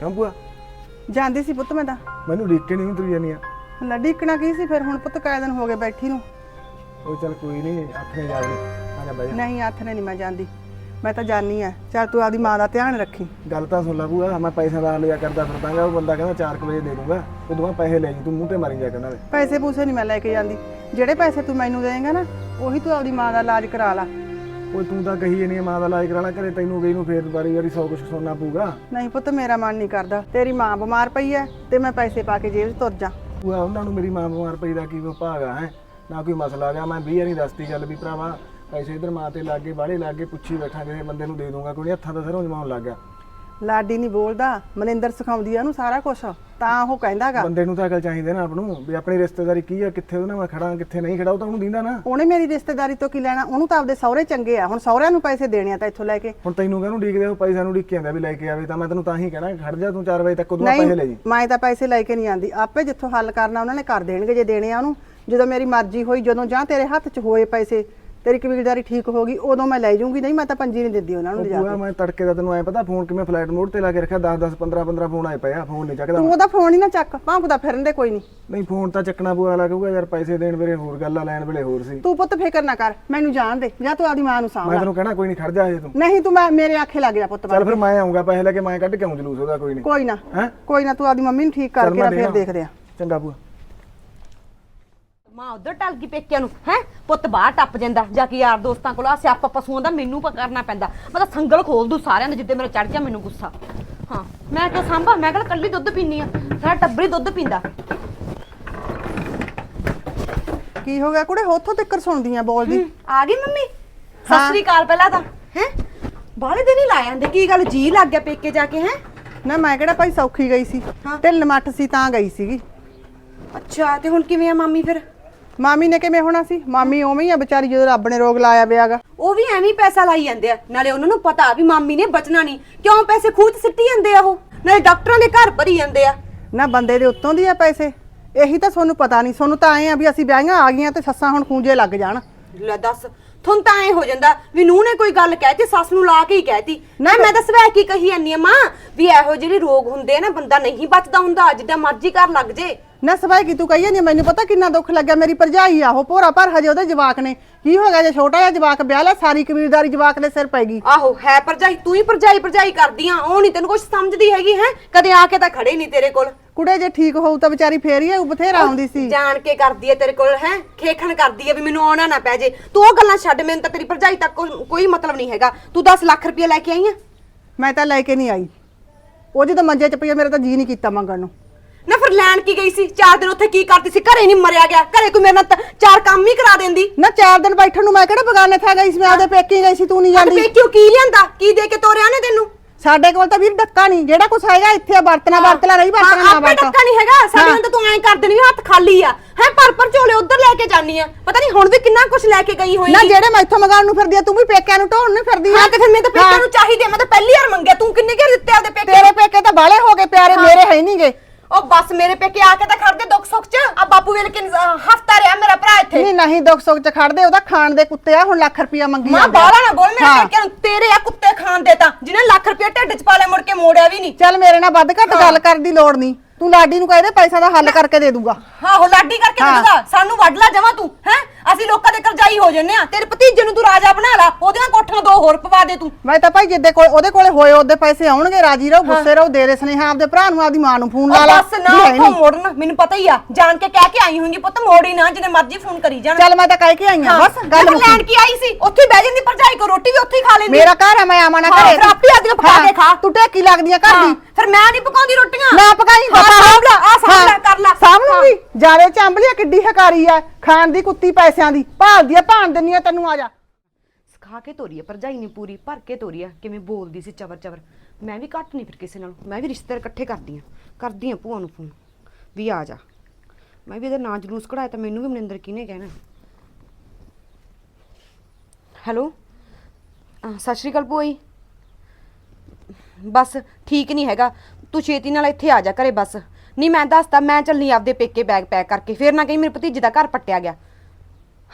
ਕਿਉਂ ਭੂਆ? ਜਾਂਦੀ ਸੀ ਪੁੱਤ ਮੈਂ ਤਾਂ। ਮੈਨੂੰ ਕੇ ਨਹੀਂ ਤੁਰੀ ਜਾਨੀ ਆ। ਲੱਡੀਕਣਾ ਕੀ ਸੀ ਫਿਰ? ਹੁਣ ਪੁੱਤ ਕਾਇ ਦਿਨ ਹੋ ਗਏ ਬੈਠੀ ਨੂੰ? ਉਹ ਚੱਲ ਕੋਈ ਨਹੀਂ ਆਪਣੇ ਜਾ ਕੇ। ਆ ਜਾ ਬਾਈ ਨਹੀਂ ਨੇ ਨਹੀਂ ਮੈਂ ਜਾਂਦੀ। ਮੈਂ ਤਾਂ ਜਾਣੀ ਆ। ਚੱਲ ਤੂੰ ਆਪਦੀ ਮਾਂ ਦਾ ਧਿਆਨ ਰੱਖੀ। ਗੱਲ ਤਾਂ ਸੁਣ ਲਾ ਭੂਆ ਮੈਂ ਪੈਸਿਆਂ ਦਾ ਲਿਆ ਕਰਦਾ ਫਿਰਦਾਗਾ ਉਹ ਬੰਦਾ ਕਹਿੰਦਾ 4 ਵਜੇ ਦੇ ਦੂੰਗਾ। ਉਦੋਂ ਮੈਂ ਪੈਸੇ ਲੈ ਜੀ ਤੂੰ ਮੂੰਹ ਤੇ ਮਾਰੀ ਜਾ ਕਹਿੰਦਾ ਪੈਸੇ ਪੂਸੇ ਨਹੀਂ ਮੈਂ ਲੈ ਕੇ ਜਾਂਦੀ। ਜਿਹੜੇ ਪੈਸੇ ਤੂੰ ਮੈਨੂੰ ਦੇਂਗਾ ਨਾ ਉਹੀ ਤੂੰ ਆਪਦੀ ਮਾਂ ਦਾ ਇਲਾਜ ਕਰਾ ਲਾ। ਉਹ ਤੂੰ ਤਾਂ ਕਹੀ ਨਹੀਂ ਮਾਂ ਦਾ ਇਲਾਜ ਕਰਾਣਾ ਘਰੇ ਤੈਨੂੰ ਗਈ ਨੂੰ ਫੇਰ ਵਾਰੀ ਵਾਰੀ ਸੌ ਕੁਛ ਸੁਣਨਾ ਪਊਗਾ। ਨਹੀਂ ਪੁੱਤ ਮੇਰਾ ਮਨ ਨਹੀਂ ਕਰਦਾ। ਤੇਰੀ ਮਾਂ ਬਿਮਾਰ ਪਈ ਐ ਤੇ ਮੈਂ ਪੈਸੇ ਪਾ ਕੇ ਜੇਲ੍ਹ 'ਚ ਤੁਰ ਜਾ। ਭੂਆ ਉਹਨਾਂ ਨੂੰ ਮੇਰੀ ਮਾਂ ਬਿਮਾਰ ਪਈ ਦਾ ਕੀ ਭਾਗਾ ਹੈ? ਨਾ ਕੋਈ ਮਸਲਾ ਆ ਗਿਆ ਮੈਂ 20 ਵਾਰੀ ਦੱਸਤੀ ਗੱਲ ਵੀ ਭਰਾਵਾ। ਪੈਸੇ ਇਧਰ ਮਾਂ ਤੇ ਲੱਗੇ ਬਾਹਲੇ ਲੱਗੇ ਪੁੱਛੀ ਬੈਠਾ ਕਿਸੇ ਬੰਦੇ ਨੂੰ ਦੇ ਦੂੰਗਾ ਕੋਈ ਹੱਥਾਂ ਦਾ ਸਰੋਂ ਜਮਾਉਣ ਲੱਗ ਗਿਆ। ਲਾਡੀ ਨਹੀਂ ਬੋਲਦਾ ਮਨਿੰਦਰ ਸਿਖਾਉਂਦੀ ਆ ਉਹਨੂੰ ਸਾਰਾ ਕੁਝ ਤਾਂ ਉਹ ਕਹਿੰਦਾਗਾ। ਬੰਦੇ ਨੂੰ ਤਾਂ ਅਕਲ ਚਾਹੀਦੀ ਨਾ ਆਪ ਨੂੰ ਵੀ ਆਪਣੀ ਰਿਸ਼ਤੇਦਾਰੀ ਕੀ ਆ ਕਿੱਥੇ ਉਹਦੇ ਨਾਲ ਮੈਂ ਖੜਾ ਕਿੱਥੇ ਨਹੀਂ ਖੜਾ ਉਹ ਤਾਂ ਉਹਨੂੰ ਦਿੰਦਾ ਨਾ। ਉਹਨੇ ਮੇਰੀ ਰਿਸ਼ਤੇਦਾਰੀ ਤੋਂ ਕੀ ਲੈਣਾ? ਉਹਨੂੰ ਤਾਂ ਆਪਦੇ ਸਹੁਰੇ ਚੰਗੇ ਆ ਹੁਣ ਸਹੁਰਿਆਂ ਨੂੰ ਪੈਸੇ ਦੇਣੇ ਆ ਤਾਂ ਇੱਥੋਂ ਲੈ ਕੇ। ਹੁਣ ਤੈਨੂੰ ਕਹਿੰਨੂੰ ਡੀਕਦੇ ਉਹ ਪੈਸਾ ਨੂੰ ਡੀਕੀ ਜਾਂਦਾ ਵੀ ਲੈ ਕੇ ਆਵੇ ਤਾਂ ਮੈਂ ਤੈਨੂੰ ਤਾਂ ਹੀ ਕਹਿਣਾ ਖੜ ਜਾ ਤੂੰ 4 ਵਜੇ ਤੱਕ ਉਦੋਂ ਪੈਸੇ ਲੈ ਜੀ। ਮੈਂ ਤਾਂ ਪੈਸੇ ਲੈ ਕੇ ਨਹੀਂ ਆਂਦੀ। ਆਪੇ ਜਿੱਥੋਂ ਹੱਲ ਕਰਨਾ ਉਹਨਾਂ ਨੇ ਕਰ ਦੇਣਗੇ ਜੇ ਦੇਣੇ ਆ ਉਹਨੂੰ। ਜਦੋਂ ਮੇਰੀ ਮਰਜ਼ੀ ਹੋਈ ਜਦੋਂ ਜਾਂ ਤੇਰੇ ਹੱਥ 'ਚ ਹੋਏ ਪੈਸੇ ਤੇਰੀ ਕਬੀਲਦਾਰੀ ਠੀਕ ਹੋ ਗਈ ਉਦੋਂ ਮੈਂ ਲੈ ਜਾਊਂਗੀ। ਨਹੀਂ ਮੈਂ ਤਾਂ ਪੰਜੀ ਨਹੀਂ ਦਿੰਦੀ ਉਹਨਾਂ ਨੂੰ ਲਿਜਾ ਪੂਰਾ ਮੈਂ ਤੜਕੇ ਦਾ ਤੈਨੂੰ ਐ ਪਤਾ ਫੋਨ ਕਿਵੇਂ ਫਲਾਈਟ ਮੋਡ ਤੇ ਲਾ ਕੇ ਰੱਖਿਆ 10 10 15 15 ਫੋਨ ਆਏ ਪਏ ਆ ਫੋਨ ਨਹੀਂ ਚੱਕਦਾ ਤੂੰ ਉਹਦਾ ਫੋਨ ਹੀ ਨਾ ਚੱਕ ਭਾਂਪਦਾ ਫਿਰਨ ਦੇ ਕੋਈ ਨਹੀਂ। ਨਹੀਂ ਫੋਨ ਤਾਂ ਚੱਕਣਾ ਪੂਆ ਲਾ ਕਹੂਗਾ ਯਾਰ ਪੈਸੇ ਦੇਣ ਵੇਲੇ ਹੋਰ ਗੱਲ ਆ ਲੈਣ ਵੇਲੇ ਹੋਰ ਸੀ। ਤੂੰ ਪੁੱਤ ਫਿਕਰ ਨਾ ਕਰ ਮੈਨੂੰ ਜਾਣ ਦੇ ਜਾਂ ਤੂੰ ਆਪਦੀ ਮਾਂ ਨੂੰ ਸਾਂਭ ਮੈਂ ਲੈ। ਤੈਨੂੰ ਕਹਿਣਾ ਕੋਈ ਨਹੀਂ ਖੜ ਜਾ ਹਜੇ ਤੂੰ। ਨਹੀਂ ਤੂੰ ਮੈਂ ਮੇਰੇ ਆਖੇ ਲੱਗ ਜਾ ਪੁੱਤ ਚੱਲ ਫਿਰ ਮੈਂ ਆਉਂਗਾ ਪੈਸੇ ਲੈ ਕੇ ਮੈਂ ਕੱਢ ਕੇ ਆਉਂ ਜਲੂਸ ਉਹਦਾ ਕੋਈ ਨਹੀਂ। ਕੋਈ ਨਾ ਹੈ? ਕੋਈ ਨਾ ਤੂੰ ਆਪਦੀ ਮੰਮੀ ਨੂੰ ਠੀਕ ਕਰਕੇ ਨਾ ਫਿਰ ਦੇਖਦਾ। ਆ। ਚੰਗਾ ਪੂਆ ਮਾਂ ਉਧਰ ਟਲ ਗਈ ਪੇਕਿਆਂ ਨੂੰ ਹੈ? ਪੁੱਤ ਬਾਹਰ ਟੱਪ ਜਾਂਦਾ ਜਾ ਕੇ ਯਾਰ ਦੋਸਤਾਂ ਕੋਲ ਆ ਸਿਆਪਾ ਪਸ਼ੂਆਂ ਦਾ ਮੈਨੂੰ ਪ- ਕਰਨਾ ਪੈਂਦਾ। ਮੈਂ ਤਾਂ ਸੰਗਲ ਖੋਲ ਦੂੰ ਸਾਰਿਆਂ ਦੇ ਜਿੱਦੇ ਮੇਰਾ ਚੜ ਜਾ ਮੈਨੂੰ ਗੁੱਸਾ। ਹਾਂ ਮੈਂ ਕਿਹਾ ਸਾਂਭਾ ਮੈਂ ਕਿਹਾ ਕੱਲੀ ਦੁੱਧ ਪੀਨੀ ਆ ਸਾਰਾ ਟੱਬਰੀ ਦੁੱਧ ਪੀਂਦਾ। ਕੀ ਹੋ ਗਿਆ ਕੁੜੇ? ਹੋਥੋਂ ਤੱਕ ਸੁਣਦੀਆਂ ਬੋਲਦੀ। ਆ ਗਈ ਮੰਮੀ? ਸਤਿ ਸ੍ਰੀ ਅਕਾਲ ਪਹਿਲਾਂ ਤਾਂ। ਹੈ? ਬਾਹਲੇ ਦਿਨ ਹੀ ਲਾ ਜਾਂਦੇ ਕੀ ਗੱਲ ਜੀ ਲੱਗ ਗਿਆ ਪੇਕੇ ਜਾ ਕੇ ਹੈ? ਨਾ ਮੈਂ ਕਿਹੜਾ ਭਾਈ ਸੌਖੀ ਗਈ ਸੀ। ਢਿੱਲ ਮੱਠ ਸੀ ਤਾਂ ਗਈ ਸੀਗੀ। ਅੱਛਾ ਤੇ ਹੁਣ ਕਿਵੇਂ ਆ ਮਾਮੀ ਫਿਰ? ਮਾਮੀ ਨੇ ਕਿਵੇਂ ਹੋਣਾ ਸੀ? ਮਾਮੀ ਉਵੇਂ ਹੀ ਆ ਵਿਚਾਰੀ ਜਦੋਂ ਰੱਬ ਨੇ ਰੋਗ ਲਾਇਆ ਵਿਆਗਾ ਉਹ ਵੀ ਐਵੇਂ ਹੀ ਪੈਸਾ ਲਾਈ ਜਾਂਦੇ ਆ। ਨਾਲੇ ਉਹਨਾਂ ਨੂੰ ਪਤਾ ਵੀ ਮਾਮੀ ਨੇ ਬਚਣਾ ਨਹੀਂ। ਕਿਉਂ ਪੈਸੇ ਖੂਹ 'ਚ ਸਿੱਟੀ ਜਾਂਦੇ ਆ ਉਹ? ਨਾਲੇ ਡਾਕਟਰਾਂ ਦੇ ਘਰ ਭਰੀ ਜਾਂਦੇ ਆ। ਨਾ ਬੰਦੇ ਦੇ ਉੱਤੋਂ ਦੀ ਆ ਪੈਸੇ। ਇਹੀ ਤਾਂ ਤੁਹਾਨੂੰ ਪਤਾ ਨਹੀਂ। ਤੁਹਾਨੂੰ ਤਾਂ ਐ ਆ ਵੀ ਅਸੀਂ ਵਿਆਹੀਆਂ ਆ ਗਈਆਂ ਤੇ ਸੱਸਾਂ ਹੁਣ ਖੂੰਜੇ ਲੱਗ ਜਾਣ। ਲੈ ਦੱਸ ਤੁਹਾਨੂੰ ਤਾਂ ਐ ਹੋ ਜਾਂਦਾ ਵੀ ਨੂੰਹ ਨੇ ਕੋਈ ਗੱਲ ਕਹਿਤੀ ਸੱਸ ਨੂੰ ਲਾ ਕੇ ਹੀ ਕਹਿਤੀ। ਨਾ ਮੈਂ ਤਾਂ ਸਵੈ ਕੀ ਕਹੀ ਜਾਂਦੀ ਆ ਮਾਂ ਵੀ ਇਹੋ ਜਿਹੜੇ ਰੋਗ ਹੁੰਦੇ ਆ ਨਾ ਬੰਦਾ ਨਹੀਂ ਬਚਦਾ ਹੁੰਦਾ ਜਿੱਦਾਂ ਮਰਜ਼ੀ ਕਰ ਲੱਗ ਜੇ। ਨਾ ਸਵਾਈ ਕੀ ਤੂੰ ਕਹੀ ਨਹੀਂ ਮੈਨੂੰ ਪਤਾ ਕਿੰਨਾ ਦੁੱਖ ਲੱਗਿਆ ਮੇਰੀ ਭਰਜਾਈ ਆ ਉਹ ਭੋਰਾ ਪਰ ਹਜੇ ਉਹਦੇ ਜਵਾਕ ਨੇ। ਕੀ ਹੋ ਗਿਆ ਜੇ ਛੋਟਾ ਜਿਹਾ ਜਵਾਕ ਵਿਆਹ ਲਿਆ ਸਾਰੀ ਕਬੀਲਦਾਰੀ ਜਵਾਕ ਦੇ ਸਿਰ ਪੈ ਗਈ। ਆਹੋ ਹੈ ਭਰਜਾਈ ਤੂੰ ਹੀ ਭਰਜਾਈ ਭਰਜਾਈ ਕਰਦੀ ਆ ਉਹ ਨਹੀਂ ਤੈਨੂੰ ਕੁਝ ਸਮਝਦੀ ਹੈਗੀ ਹੈ? ਕਦੇ ਆ ਕੇ ਤਾਂ ਖੜੇ ਨਹੀਂ ਤੇਰੇ ਕੋਲ। ਕੁੜੇ ਜੇ ਠੀਕ ਹੋਊ ਤਾਂ ਵਿਚਾਰੀ ਫੇਰ ਹੀ ਆਊ, ਬਥੇਰਾ ਆਉਂਦੀ ਸੀ। ਜਾਣ ਕੇ ਕਰਦੀ ਹੈ ਤੇਰੇ ਕੋਲ ਹੈ? ਖੇਖਣ ਕਰਦੀ ਹੈ ਵੀ ਮੈਨੂੰ ਆਉਣਾ ਨਾ ਪੈ ਜੇ। ਤੂੰ ਉਹ ਗੱਲਾਂ ਛੱਡ ਮੈਨੂੰ ਤਾਂ ਤੇਰੀ ਭਰਜਾਈ ਤੱਕ ਕੋਈ- ਕੋਈ ਮਤਲਬ ਨਹੀਂ ਹੈਗਾ। ਤੂੰ 10 ਲੱਖ ਰੁਪਏ ਲੈ ਕੇ ਆਈ ਆ? ਮੈਂ ਤਾਂ ਲੈ ਕੇ ਨਹੀਂ ਆਈ। ਉਹ ਜਦੋਂ ਮੰਜੇ 'ਚ ਪਈ ਆ, ਮੇਰਾ ਤਾਂ ਜੀ ਨਹੀਂ ਕੀਤਾ ਮੰਗਣ ਨੂੰ। ਨਾ ਫਿਰ ਲੈਣ ਕੀ ਗਈ ਸੀ? ਚਾਰ ਦਿਨ ਉੱਥੇ ਕੀ ਕਰਦੀ ਸੀ? ਘਰੇ ਨਹੀਂ ਮਰਿਆ ਗਿਆ। ਘਰੇ ਕੋਈ ਮੇਰੇ ਨਾਲ ਤਾਂ ਚਾਰ ਕੰਮ ਹੀ ਕਰਾ ਦਿੰਦੀ। ਨਾ ਚਾਰ ਦਿਨ ਬੈਠਣ ਨੂੰ ਮੈਂ ਕਿਹੜਾ ਬਗਾਨੇ ਥਾ ਗਈ ਸੀ? ਮੈਂ ਆਪਦੇ ਪੇਕੀ ਗਈ ਸੀ ਤੂੰ ਨਹੀਂ ਜਾਂਦੀ ਜਾਂਦੀ। ਕਿਉਂ ਕੀ ਲਿਆਂਦਾ? ਕੀ ਦੇ ਕੇ ਤੋਰਿਆ ਨੇ ਤੈਨੂੰ? ਸਾਡੇ ਕੋਲ ਤਾਂ ਵੀਰ ਡੱਕਾ ਨਹੀਂ। ਜਿਹੜਾ ਕੁਛ ਹੈਗਾ ਇੱਥੇ ਆ, ਵਰਤਣਾ ਵਰਤਣਾ ਨਹੀਂ ਵਰਤਣਾ ਨਾ ਆਪੇ ਵਰਤ। ਟੱਕਾ ਨਹੀਂ ਹੈਗਾ। ਸਾਡੇ। ਨਾਲ ਤਾਂ ਤੂੰ ਐਂ ਕਰ ਦੇਣੀ ਵੀ ਹੱਥ ਖਾਲੀ ਆ। ਹੈ ਪਰ ਪਰ ਝੋਲੇ ਉੱਧਰ ਲੈ ਕੇ ਜਾਨੀ ਆ। ਪਤਾ ਨਹੀਂ ਹੁਣ ਵੀ ਕਿੰਨਾ ਕੁਝ ਲੈ ਕੇ ਗਈ ਹੋਈ ਨਾ ਜਿਹੜੇ ਮੈਥੋਂ ਮਗਾਉਣ ਨੂੰ ਫਿਰਦੀ ਆ ਤੂੰ ਵੀ ਪੇਕਿਆਂ ਨੂੰ ਢੋਣ ਨੂੰ ਫਿਰਦੀ ਆ। ਹਾਂ ਤੇ ਫਿਰ ਮੈਂ ਤਾਂ ਪੇਕਿਆਂ। ਨੂੰ ਚਾਹੀਦੇ ਮੈਂ ਤਾਂ ਪਹਿਲੀ ਵਾਰ ਮੰਗਿਆ। ਤੂੰ ਕਿੰਨੇ ਘਰ ਦਿੱਤੇ ਆਪਦੇ ਪੇਕੇ? ਤੇਰੇ ਪੇਕੇ ਤਾਂ ਬਾਲੇ ਹੋ ਗਏ ਪਿਆਰੇ। ਮੇਰੇ ਹੈ ਨਹੀਂਗੇ ਉਹ ਬਸ ਮੇਰੇ ਪੇਕੇ ਆ ਕੇ ਤਾਂ ਖੜਦੇ ਦੁੱਖ ਸੁੱਖ ਚ। ਆ ਬਾਪੂ ਵੇਲ ਕੇ ਹਫਤਾ ਰਿਹਾ ਮੇਰਾ ਭਰਾ ਇੱਥੇ। ਨਹੀਂ ਨਹੀਂ ਦੁੱਖ ਸੁੱਖ ਚ ਖੜਦੇ ਉਹਦਾ ਖਾਣ ਦੇ ਕੁੱਤੇ ਆ ਹੁਣ ਲੱਖ ਰੁਪਇਆ ਮੰਗੀ ਮਾਂ ਜਾਂਦੇ ਆ। ਬਾਲਾ ਨਾ ਬੋਲ ਮੇਰੇ ਹਾਂ। ਨੂੰ ਤੇਰੇ ਆ ਕੁੱਤੇ ਖਾਣ ਦੇ ਤਾਂ ਜਿਹਨੇ ਲੱਖ ਰੁਪਏ ਢਿੱਡ ਚ ਪਾ ਲਿਆ ਮੁੜ ਕੇ ਮੋੜਿਆ ਵੀ ਨਹੀਂ। ਚੱਲ ਮੇਰੇ ਨਾਲ ਵੱਧ ਘੱਟ ਗੱਲ ਕਰਨ ਦੀ ਲੋੜ ਨਹੀਂ। ਤੂੰ ਲਾਡੀ ਨੂੰ ਕਹਿ ਦੇ ਪੈਸਾ ਦਾ ਹੱਲ ਕਰਕੇ ਦੇ ਦੂਗਾ। ਆਹੋ ਲਾਡੀ ਕਰਕੇ ਹਾਂ। ਦੇਗਾ। ਸਾਨੂੰ ਵੱਢ ਲਾ ਜਮਾ ਤੂੰ ਹੈ? ਅਸੀਂ ਲੋਕਾਂ ਦੇ ਕਰਜ਼ਾਈ ਹੋ ਜੰਨੇ ਆ ਤੇਰੇ ਭਤੀਜੇ ਨੂੰ ਤੂੰ ਰਾਜਾ ਬਣਾ ਲਾ। ਉਹਦੀਆਂ ਕੋਠੀਆਂ ਦੋ ਹੋਰ ਪਵਾ ਦੇ ਤੂੰ। ਮੈਂ ਤਾਂ ਭਾਈ ਜਿੱਦੇ ਕੋਲ ਉਹਦੇ ਕੋਲੇ ਹੋਏ ਉਹਦੇ ਪੈਸੇ ਆਉਣਗੇ ਰਾਜੀ ਰਹੋ ਗੁੱਸੇ ਰਹੋ ਦੇ ਦੇ ਸੁਨੇਹਾ ਆਪਦੇ ਭਰਾ ਨੂੰ ਆਪਦੀ ਮਾਂ ਨੂੰ ਫੋਨ ਲਾ ਉਹ ਲਾ ਬਸ ਨਾ ਵੀ ਹੈ ਨੀ। ਮੋੜਨ। ਮੈਨੂੰ ਪਤਾ ਹੀ ਆ। ਜਾਣ ਕੇ ਕਹਿ ਕੇ ਆਈ ਹੋਈਂਗੀ ਪੁੱਤ ਮੋੜੀ ਨਾ ਜਿਹਨੇ ਮਰਜ਼ੀ ਫੋਨ ਕਰੀ ਜਾਣ। ਚੱਲ ਮੈਂ ਤਾਂ ਕਹਿ ਕੇ ਆਈ ਆ ਬਸ ਗੱਲ ਲੈਣ ਮੁੱਕੀ। ਕੀ ਆਈ ਸੀ ਉੱਥੇ ਹੀ ਬਹਿ ਜਾਂਦੀ ਭਰਜਾਈ ਕੋ ਰੋਟੀ ਵੀ ਉੱਥੇ ਹੀ ਖਾ ਲੈਂਦੀ। ਮੇਰਾ ਘਰ ਆ ਮੈਂ ਆਵਾਂ ਨਾ ਹਾਂ, ਘਰੇ। ਫਿਰ ਆਪੇ ਆਦੀਆਂ ਪਕਾ ਹਾਂ, ਕੇ ਖਾ। ਤੂੰ ਟੇਕੀ ਲੱਗਦੀ ਆ ਘਰ ਹਾਂ, ਦੀ ਫਿਰ ਮੈਂ ਨਹੀਂ ਪਕਾਉਂਦੀ ਰੋਟੀਆਂ। ਨਾ ਪਕਾਈ ਹਾਂ, ਸਾਂਭ ਲਾ ਆ ਸਾਂਭ ਲੈ ਹਾਂ, ਕਰ ਲੈ। ਸਾਂਭ ਲੂੰਗੀ ਜਾਲੇ ਚਾਂਬਲੀਆ ਕਿੱਡੀ ਹਕਾਰੀ ਆ। ਖਾਣ ਦੀ ਕੁੱਤੀ ਪੈਸਿਆਂ ਦੀ। ਭਾਲਦੀ ਆ ਭਾਣ ਦਿੰਨੀ ਆ ਤੈਨੂੰ ਆ ਜਾ। ਸਿਖਾ ਕੇ ਤੋਰੀ ਆ ਭਰਜਾਈ ਨੇ ਪੂਰੀ ਭਰ ਕੇ ਤੋਰੀ ਆ। ਕਿਵੇਂ ਬੋਲਦੀ ਸੀ ਚਵਰ ਚਵਰ। ਮੈਂ ਵੀ ਘੱਟ ਨਹੀਂ ਫਿਰ ਕਿਸੇ ਨਾਲ। ਮੈਂ ਵੀ ਰਿਸ਼ਤੇ ਇਕੱਠੇ ਕਰਦੀ ਆ। ਕਰਦੀ ਆ ਭੂਆ ਨੂੰ ਫੋਨ। ਵੀ ਆ ਜਾ। ਮੈਂ ਵੀ ਇਹਦਾ ਨਾਂ ਜਲੂਸ ਕਢਾਇਆ ਤਾਂ ਮੈਨੂੰ ਵੀ ਮਨਿੰਦਰ ਕਿਹਨੇ ਕਹਿਣਾ ਹੈਲੋ? ਅਹ ਸਤਿ ਸ਼੍ਰੀ ਅਕਾਲ ਭੂਆ ਜੀ। ਬਸ ਠੀਕ ਨਹੀਂ ਹੈਗਾ। ਤੂੰ ਛੇਤੀ ਨਾਲ ਇੱਥੇ ਆ ਜਾ ਘਰੇ ਬਸ। ਨਹੀਂ, ਮੈਂ ਦੱਸਦਾ ਮੈਂ ਚੱਲਨੀ ਆਪਦੇ ਪੇਕੇ ਬੈਗ ਪੈਕ ਕਰਕੇ। ਫੇਰ ਨਾ ਕਹੀਂ ਮੇਰੇ ਭਤੀਜੇ ਦਾ ਘਰ ਪੱਟਿਆ ਗਿਆ।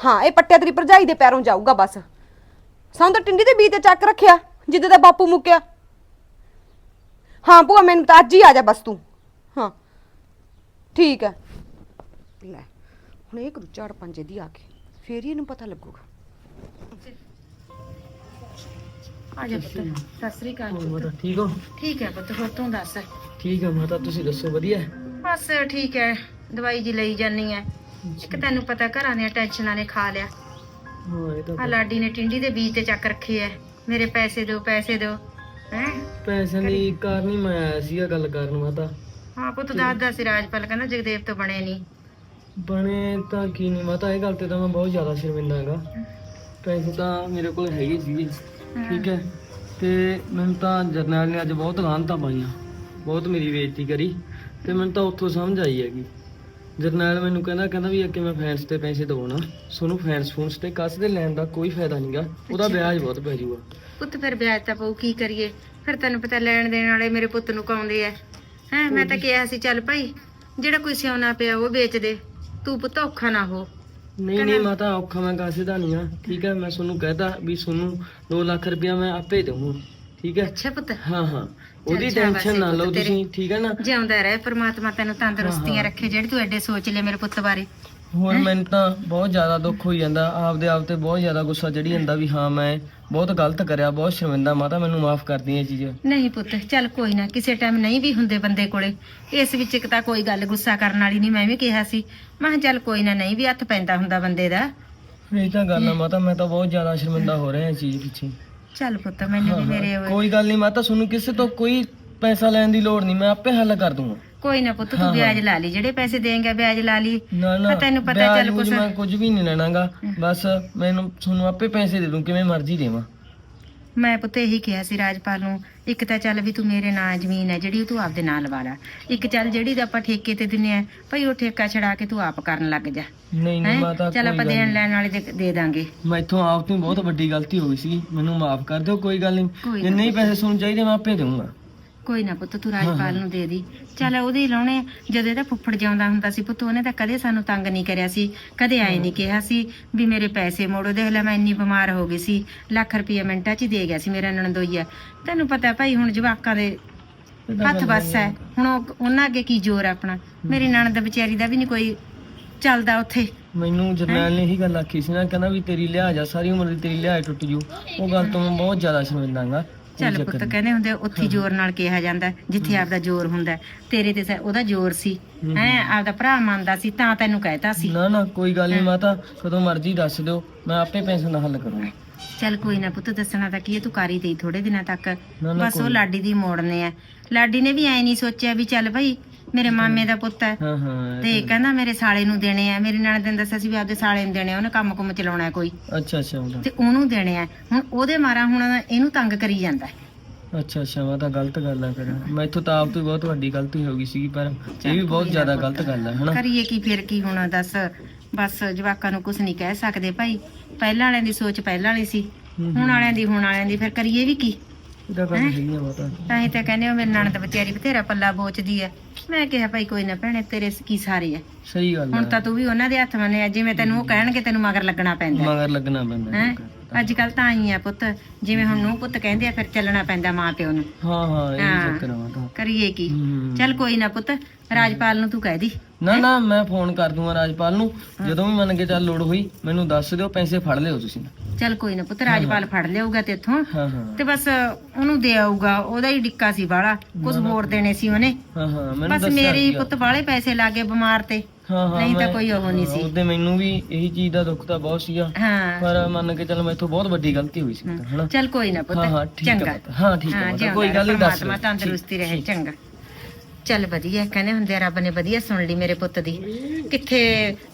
ਹਾਂ, ਇਹ ਪੱਟਿਆ ਤੇਰੀ ਭਰਜਾਈ ਦੇ ਪੈਰੋਂ ਜਾਊਗਾ ਬਸ। ਸਾਨੂੰ ਤਾਂ ਟਿੰਡੀ ਦੇ ਬੀਜ ਤੇ ਚੱਕ ਰੱਖਿਆ, ਜਿੱਦੇ ਦਾ ਬਾਪੂ ਮੁੱਕਿਆ। ਹਾਂ, ਭੂਆ, ਮੈਨੂੰ ਤਾਂ ਅੱਜ ਹੀ ਆ ਜਾ ਬਸ ਤੂੰ। ਹਾਂ, ਠੀਕ ਹੈ। ਲੈ, ਹੁਣ ਇਹ ਕਰੂ, ਝਾੜ ਪੰਜੇ ਦੀ ਆ ਕੇ। ਫੇਰ ਹੀ ਇਹਨੂੰ ਪਤਾ ਲੱਗੂਗਾ। ਆ ਜਾ ਪੁੱਤ। ਸਤਿ ਸ੍ਰੀ ਅਕਾਲ ਹੋਰ ਮਾਤਾ ਠੀਕ ਹੋ? ਠੀਕ ਹੈ ਪੁੱਤ ਹੋਰ ਤੂੰ ਦੱਸ? ਠੀਕ ਹੈ ਮਾਤਾ ਤੁਸੀਂ ਦੱਸੋ ਵਧੀਆ? ਬਸ ਠੀਕ ਹੈ ਦਵਾਈ ਜੀ ਲਈ ਜਾਨੀ ਹੈ। ਇੱਕ ਤੈਨੂੰ ਪਤਾ ਘਰਾਂ ਦੀਆਂ ਟੈਨਸ਼ਨਾਂ ਨੇ ਖਾ ਲਿਆ। ਹਾਂ ਇਹ ਤਾਂ ਆ ਲਾਡੀ ਨੇ ਟਿੰਡੀ ਦੇ ਬੀਜ ਤੇ ਚੱਕ ਰੱਖੇ ਐ ਮੇਰੇ ਪੈਸੇ ਦਿਓ ਪੈਸੇ ਦਿਓ। ਹੈ? ਪੈਸੇ ਦੀ ਕਾਰਨ ਹੀ ਮੈਂ ਆਇਆ ਸੀਗਾ ਗੱਲ ਕਰਨ ਮਾਤਾ। ਹਾਂ ਪੁੱਤ ਦੱਸਦਾ ਸੀ ਰਾਜਪਾਲ ਕਹਿੰਦਾ ਜਗਦੇਵ ਤੋਂ ਬਣੇ ਨਹੀਂ ਬਣੇ ਤਾਂ ਕੀ ਨਹੀਂ ਮਾਤਾ ਇਹ ਗੱਲ ਤੇ ਤਾਂ ਮੈਂ ਬਹੁਤ ਜ਼ਿਆਦਾ ਸ਼ਰਮਿੰਦਾ ਹੈਗਾ। ਪੈਸੇ ਤਾਂ ਮੇਰੇ ਕੋਲ ਹੈਗੇ ਸੀਗੇ। ਠੀਕ ਹੈ। ਤੇ ਮੈਨੂੰ ਤਾਂ ਜਰਨੈਲ ਨੇ ਅੱਜ ਬਹੁਤ ਲਾਹਨਤਾਂ ਪਾਈਆਂ। ਬਹੁਤ ਮੇਰੀ ਬੇਇੱਜ਼ਤੀ ਕਰੀ। ਤੇ ਮੈਨੂੰ ਤਾਂ ਉੱਥੋਂ ਸਮਝ ਆਈ ਹੈਗੀ। ਜਰਨੈਲ ਮੈਨੂੰ ਕਹਿੰਦਾ ਕਹਿੰਦਾ ਵੀ ਅੱਗੇ ਮੈਂ ਫੈਨਸ ਤੇ ਪੈਸੇ ਦਵਾਉਣਾ? ਸੋਨੂੰ ਫੈਨਸ ਫੂਨਸ ਤੇ ਕੱਸ ਦੇ ਲੈਣ ਦਾ ਕੋਈ ਫਾਇਦਾ ਨਹੀਂਗਾ ਉਹਦਾ ਵਿਆਜ ਬਹੁਤ ਪੈ ਜਾਊਗਾ ਪੁੱਤ ਫਿਰ ਵਿਆਜ ਤਾਂ ਪਊ ਕੀ ਕਰੀਏ? ਫਿਰ ਤੈਨੂੰ ਪਤਾ ਲੈਣ ਦੇਣ ਵਾਲੇ ਮੇਰੇ ਪੁੱਤ ਨੂੰ ਕਾਉਂਦੇ ਐ ਹੈ ਮੈਂ ਤਾਂ ਕਿਹਾ ਸੀ ਚੱਲ ਭਾਈ ਜਿਹੜਾ ਕੋਈ ਸਿਉਣਾ ਪਿਆ ਉਹ ਵੇਚ ਦੇ। ਤੂੰ ਪੁੱਤ ਔਖਾ ਨਾ ਹੋ। ਨਹੀਂ ਨਹੀਂ ਮਾਤਾ ਔਖਾ ਮੈਂ ਕਾਸੇ ਦਾ ਨਹੀਂ ਆ। ਠੀਕ ਹੈ ਮੈਂ ਤੁਹਾਨੂੰ ਕਹਿਤਾ ਵੀ ਤੁਹਾਨੂੰ 2 ਲੱਖ ਰੁਪਇਆ ਮੈਂ ਆਪੇ ਦੇਵਾਂ। ਠੀਕ ਹੈ ਅੱਛਾ ਪੁੱਤ। ਹਾਂ ਹਾਂ। ਉਹਦੀ ਟੈਨਸ਼ਨ ਨਾ ਲਓ। ਤੁਸੀਂ ਠੀਕ ਹੈ ਨਾ? ਜਿਉਂਦਾ ਰਹਿ ਪ੍ਰਮਾਤਮਾ ਤੈਨੂੰ ਤੰਦਰੁਸਤੀਆਂ। ਰੱਖੇ ਜਿਹੜੀ ਤੂੰ ਐਡੇ ਸੋਚ ਲਏ ਮੇਰੇ ਪੁੱਤ ਬਾਰੇ। ਹੋਰ ਮੈਨੂੰ ਤਾਂ ਬਹੁਤ ਜ਼ਿਆਦਾ ਦੁੱਖ ਹੋਈ ਜਾਂਦਾ। ਆਪਦੇ ਆਪ ਤੇ ਬਹੁਤ ਜ਼ਿਆਦਾ ਗੁੱਸਾ ਚੜੀ ਜਾਂਦਾ ਵੀ ਹਾਂ ਮੈਂ ਬਹੁਤ ਗਲਤ ਕਰਿਆ ਬਹੁਤ ਸ਼ਰਮਿੰਦਾ ਮਾਤਾ ਮੈਨੂੰ ਮਾਫ ਕਰਦੀ ਇਹ ਚੀਜ਼। ਨਹੀਂ ਪੁੱਤ ਚੱਲ ਕੋਈ ਨਾ ਕਿਸੇ ਟਾਈਮ ਨਹੀਂ ਵੀ ਹੁੰਦੇ ਬੰਦੇ ਕੋਲੇ। ਇਸ ਵਿੱਚ ਇੱਕ ਤਾਂ ਕੋਈ ਗੱਲ ਗੁੱਸਾ ਕਰਨ ਵਾਲੀ ਨਹੀਂ ਮੈਂ ਵੀ ਕਿਹਾ ਸੀ। ਮੈਂ ਕਿਹਾ ਚੱਲ ਕੋਈ ਨਾ ਨਹੀਂ ਵੀ ਹੱਥ ਪੈਂਦਾ ਹੁੰਦਾ ਬੰਦੇ ਦਾ। ਇਹ ਤਾਂ ਗੱਲ ਆ ਮਾਤਾ ਮੈਂ ਤਾਂ ਬਹੁਤ ਜ਼ਿਆਦਾ ਸ਼ਰਮਿੰਦਾ ਹੋ ਰਿਹਾ ਇਹ ਚੀਜ਼ ਪਿੱਛੇ। ਚੱਲ ਪੁੱਤ ਮੈਨੂੰ ਵੀ। ਮੇਰੇ ਕੋਈ ਗੱਲ ਨਹੀਂ ਮਾਤਾ ਤੁਹਾਨੂੰ ਕਿਸੇ ਤੋਂ ਕੋਈ ਪੈਸਾ ਲੈਣ ਦੀ ਲੋੜ ਨਹੀਂ ਮੈਂ ਆਪੇ ਹੱਲ ਕਰ ਦੂੰਗਾ। ਕੋਈ ਨਾ ਪੁੱਤ ਤੂੰ। ਵਿਆਜ ਲਾ ਲਈ ਜਿਹੜੇ ਪੈਸੇ ਦੇਂਗਾ ਵਿਆਜ ਲਾ ਲਈ। ਨਾ ਨਾ ਤਾਂ ਤੈਨੂੰ ਪਤਾ ਚੱਲ ਕੁਛ- ਮੈਂ ਕੁਝ ਵੀ ਨਹੀਂ ਲੈਣਾਗਾ। ਬਸ ਮੈਨੂੰ ਤੁਹਾਨੂੰ ਆਪੇ ਪੈਸੇ ਦੇ ਦੂੰ ਕਿਵੇਂ ਮਰਜ਼ੀ ਦੇਵਾਂ। ਮੈਂ ਪੁੱਤ ਇਹੀ ਕਿਹਾ ਸੀ ਰਾਜਪਾਲ ਨੂੰ ਇੱਕ ਤਾਂ ਚੱਲ ਵੀ ਤੂੰ ਮੇਰੇ ਨਾਂ ਜ਼ਮੀਨ ਹੈ ਜਿਹੜੀ ਤੂੰ ਆਪਦੇ ਨਾਂ ਲਵਾ ਲਾ। ਇੱਕ ਚੱਲ ਜਿਹੜੀ ਦਾ ਆਪਾਂ ਠੇਕੇ ਤੇ ਦਿੰਨੇ ਆ ਭਈ ਉਹ ਠੇਕਾ ਛੜਾ ਕੇ ਤੂੰ ਆਪ ਕਰਨ ਲੱਗ ਜਾ। ਨਹੀਂ ਨਹੀਂ ਮਾਤਾ ਚੱਲ ਆਪਾਂ ਦੇਣ ਨਹੀਂ। ਲੈਣ ਵਾਲੇ ਦੇ ਦੇ ਦਾਂਗੇ। ਮੈਥੋਂ ਆਪ ਤੋਂ ਬਹੁਤ ਵੱਡੀ ਗਲਤੀ ਹੋ ਗਈ ਸੀ। ਮੈਨੂੰ ਮਾਫ ਕਰ ਦਿਓ ਕੋਈ ਗੱਲ ਨਹੀਂ। ਨਾ। ਜਿੰਨੇ ਹੀ ਪੈਸੇ ਸੁਣ ਚਾਹੀਦੇ ਮੈਂ ਆਪੇ ਦੇਵਾਂਗਾ ਕੋਈ ਨਾ ਪੁੱਤ ਤੂੰ ਰਾਜਪਾਲ ਨੂੰ ਦੇ ਦੀ। ਚੱਲ ਉਹਦੇ ਹੀ ਲਾਉਣੇ। ਜਦੋਂ ਇਹਦਾ ਫੁੱਫੜ ਜਿਉਂਦਾ ਹੁੰਦਾ ਸੀ ਪੁੱਤ ਉਹਨੇ ਤਾਂ ਕਦੇ ਸਾਨੂੰ ਤੰਗ ਨਹੀਂ ਕਰਿਆ ਸੀ ਕਦੇ ਆਏ ਨਹੀਂ ਕਿਹਾ ਸੀ ਵੀ ਮੇਰੇ ਪੈਸੇ ਮੋੜੋ। ਦੇਖ ਲੈ ਮੈਂ ਇੰਨੀ ਬਿਮਾਰ ਹੋ ਗਈ ਸੀ ਲੱਖ ਰੁਪਏ ਮਿੰਟਾਂ 'ਚ ਹੀ ਦੇ ਗਿਆ ਸੀ ਮੇਰਾ ਨਣਦੋਈਆ। ਤੈਨੂੰ ਪਤਾ ਭਾਈ ਹੁਣ ਜਵਾਕਾਂ ਦੇ ਹੱਥ ਵੱਸ ਹੈ। ਹੁਣ ਉਹ- ਉਹਨਾਂ ਅੱਗੇ ਕੀ ਜ਼ੋਰ ਆ ਆਪਣਾ? ਮੇਰੀ ਨਣਦ ਵਿਚਾਰੀ ਦਾ ਵੀ ਨਹੀਂ ਕੋਈ ਚੱਲਦਾ ਉੱਥੇ। ਮੈਨੂੰ ਜਰਨੈਲ ਨੇ ਇਹੀ ਗੱਲ ਆਖੀ ਸੀ ਨਾ ਕਹਿੰਦਾ ਵੀ ਤੇਰੀ ਲਿਹਾਜ਼ ਆ ਸਾਰੀ ਉਮਰ ਦੀ ਤੇਰੀ ਲਿਹਾਜ਼ ਟੁੱਟ ਜੂ। ਉਹ ਗੱਲ ਤੋਂ ਮੈਂ ਬਹੁਤ ਜ਼ਿਆਦਾ ਸ਼ਰਮਿੰਦਾਗਾ ਚੱਲ ਪੁੱਤ ਕਹਿੰਦੇ ਹੁੰਦੇ ਉੱਥੇ ਜ਼ੋਰ ਨਾਲ ਕਿਹਾ ਜਾਂਦਾ ਜਿੱਥੇ ਆਪਦਾ ਜ਼ੋਰ ਹੁੰਦਾ ਤੇਰੇ ਤੇ ਸ- ਉਹਦਾ ਜ਼ੋਰ ਸੀ। ਹੈ ਆਪਦਾ ਭਰਾ ਮੰਨਦਾ ਸੀ ਤਾਂ ਤੈਨੂੰ ਕਹਿਤਾ ਸੀ। ਨਾ ਨਾ ਕੋਈ ਗੱਲ ਨਹੀਂ ਮਾਤਾ ਕਦੋਂ ਮਰਜ਼ੀ ਦੱਸ ਦਿਓ ਮੈਂ ਆਪੇ ਪੈਸੇ ਦਾ ਹੱਲ ਕਰੂੰਗਾ। ਚੱਲ ਕੋਈ ਨਾ ਪੁੱਤ ਦੱਸਣਾ ਤਾਂ ਕੀ ਹੈ ਤੂੰ ਕਰ ਹੀ ਦੇਈ ਥੋੜੇ ਦਿਨਾਂ ਤੱਕ। ਨਾ, ਬਸ ਉਹ ਕੋਈ ਲਾਡੀ ਦੀ ਮੋੜਨੇ ਆ। ਲਾਡੀ ਨੇ ਵੀ ਐ ਨਹੀਂ ਸੋਚਿਆ ਵੀ ਚੱਲ ਭਾਈ ਮੇਰੇ ਮਾਮੇ ਦਾ ਪੁੱਤ ਹੈ। ਹਾਂ ਹਾਂ ਤੇ ਕਹਿੰਦਾ ਮੇਰੇ ਸਾਲੇ ਨੂੰ ਦੇਣੇ ਆ। ਮੇਰੇ ਨਾਲ ਦਿਨ ਦੱਸਿਆ ਸੀ ਵੀ ਆਪਦੇ ਸਾਲੇ ਨੂੰ ਦੇਣੇ ਆ ਉਹਨੇ ਕੰਮ ਕੁਮ ਚਲਾਉਣਾ ਹੈ ਕੋਈ। ਅੱਛਾ ਅੱਛਾ ਮਾਤਾ ਤੇ ਉਹਨੂੰ ਦੇਣੇ ਆ। ਹੁਣ ਉਹਦੇ ਮਾਰਾ ਹੁਣ ਇਹਨੂੰ ਤੰਗ ਕਰੀ ਜਾਂਦਾ ਹੈ। ਅੱਛਾ ਅੱਛਾ ਮੈਂ ਤਾਂ ਗਲਤ ਗੱਲ ਆ ਫਿਰ। ਮੈਥੋਂ ਤਾਂ ਆਪ ਤੋਂ ਹੀ ਬਹੁਤ ਵੱਡੀ ਗਲਤੀ ਹੋ ਗਈ ਸੀਗੀ ਪਰ ਇਹ ਵੀ ਬਹੁਤ ਜ਼ਿਆਦਾ ਗਲਤ ਗੱਲ ਹੈ ਹਨਾ? ਕਰੀਏ ਕੀ ਫਿਰ ਕੀ ਹੋਣਾ ਦੱਸ। ਬਸ ਜਵਾਕਾਂ ਨੂੰ ਕੁਝ ਨਹੀਂ ਕਹਿ ਸਕਦੇ ਭਾਈ। ਪਹਿਲਾਂ ਵਾਲਿਆਂ ਦੀ ਸੋਚ ਪਹਿਲਾਂ ਵਾਲੀ ਸੀ। ਹੁਣ ਵਾਲਿਆਂ ਦੀ ਹੁਣ ਵਾਲਿਆਂ ਦੀ ਫਿਰ ਕਰੀਏ ਵੀ ਕੀ? ਇਹਦਾ ਗੱਲ ਹੈਗੀ ਆ ਮਾਤਾ ਤਾਂ ਹੀ ਤਾਂ ਕਹਿੰਦੇ ਹੋ ਮੇਰੇ ਨਣਦ ਵਿਚਾਰੀ ਬਥੇਰਾ ਪੱਲਾ ਬੋਚਦੀ ਐ ਮੈਂ ਕਿਹਾ ਭਾਈ ਕੋਈ ਨਾ ਭੈਣੇ ਤੇਰੇ ਕੀ ਸਾਰੇ ਐ ਸਹੀ ਗੱਲ ਹੁਣ ਹੈ ਤਾਂ ਤੂੰ ਵੀ ਉਹਨਾਂ ਦੇ ਹੱਥ ਮੰਨਿਆ ਜਿਵੇਂ ਤੈਨੂੰ ਉਹ ਕਹਿਣਗੇ ਤੈਨੂੰ ਮਗਰ ਲੱਗਣਾ ਪੈਂਦਾ। ਮਗਰ ਲੱਗਣਾ ਪੈਂਦਾ ਹੈ? ਅੱਜ ਕੱਲ ਤਾਂ ਆਈ ਆ ਪੁੱਤ ਜਿਵੇਂ ਹੁਣ ਨੂੰ ਪੁੱਤ ਕਹਿੰਦੇ ਆ ਫਿਰ ਚੱਲਣਾ ਪੈਂਦਾ ਮਾਂ ਪਿਓ ਨੂੰ। ਹਾਂ ਹਾਂ ਇਹ ਹਾਂ। ਚੱਕਰ ਆ ਮਾਤਾ ਕਰੀਏ ਕੀ? ਹੂੰ। ਚੱਲ ਕੋਈ ਨਾ ਪੁੱਤ ਰਾਜਪਾਲ ਨੂੰ ਤੂੰ ਕਹਿ ਦੀ। ਨਾ ਨਾ ਮੈਂ ਫੋਨ ਕਰ ਦੂੰਗਾ ਰਾਜਪਾਲ ਨੂੰ। ਜਦੋਂ ਵੀ ਮੰਨ ਕੇ ਚੱਲ ਲੋੜ ਹੋਈ ਮੈਨੂੰ ਦੱਸ ਦਿਓ ਪੈਸੇ ਫੜ ਲਿਓ ਤੁਸੀਂ। ਚੱਲ ਕੋਈ ਨਾ ਪੁੱਤ ਰਾਜਪਾਲ ਫੜ ਲਿਆਊਗਾ ਤੇਥੋਂ ਹਾਂ ਹਾਂ। ਤੇ ਬਸ ਉਹਨੂੰ ਦੇ ਆਊਗਾ ਉਹਦਾ ਹੀ ਡਿੱਕਾ ਸੀ ਬਾਲਾ ਕੁਝ ਹੋਰ ਦੇਣੇ ਸੀ ਉਹਨੇ। ਹਾਂ ਹਾਂ ਮੈਨੂੰ ਬਸ ਦੱਸਿਆ ਮੇਰੇ ਸੀਗਾ। ਪੁੱਤ ਬਾਲੇ ਪੈਸੇ ਲੱਗੇ ਬਿਮਾਰ ਤੇ। ਹਾਂ ਹਾਂ ਨਹੀਂ ਤਾਂ ਮੈਂ- ਕੋਈ ਉਹ ਨਹੀਂ ਸੀ। ਉਹਦੇ ਮੈਨੂੰ ਵੀ ਇਹੀ ਚੀਜ਼ ਦਾ ਦੁੱਖ ਤਾਂ ਬਹੁਤ ਸੀਗਾ। ਹਾਂ। ਪਰ ਮੰਨ ਕੇ ਚੱਲ ਮੈਥੋਂ ਬਹੁਤ ਵੱਡੀ ਗਲਤੀ ਹੋਈ ਸੀ ਹਨਾ? ਚੱਲ ਕੋਈ ਨਾ ਪੁੱਤ। ਹਾਂ ਹਾਂ ਠੀਕ ਹੈ ਚੰਗਾ। ਪੁੱਤ। ਹਾਂ ਠੀਕ ਹੈ ਹਾਂ, ਪੁੱਤ, ਜਿਉਂਦਾ ਕੋਈ ਗੱਲ ਨਹੀਂ ਦੱਸ ਪਰਮਾਤਮਾ ਦਿਓ। ਤੰਦਰੁਸਤੀ ਰਹੇ। ਚੰਗਾ। ਚੱਲ ਵਧੀਆ ਕਹਿੰਦੇ ਹੁੰਦੇ ਆ, ਰੱਬ ਨੇ ਵਧੀਆ ਸੁਣ ਲਈ ਮੇਰੇ ਪੁੱਤ ਦੀ। ਕਿੱਥੇ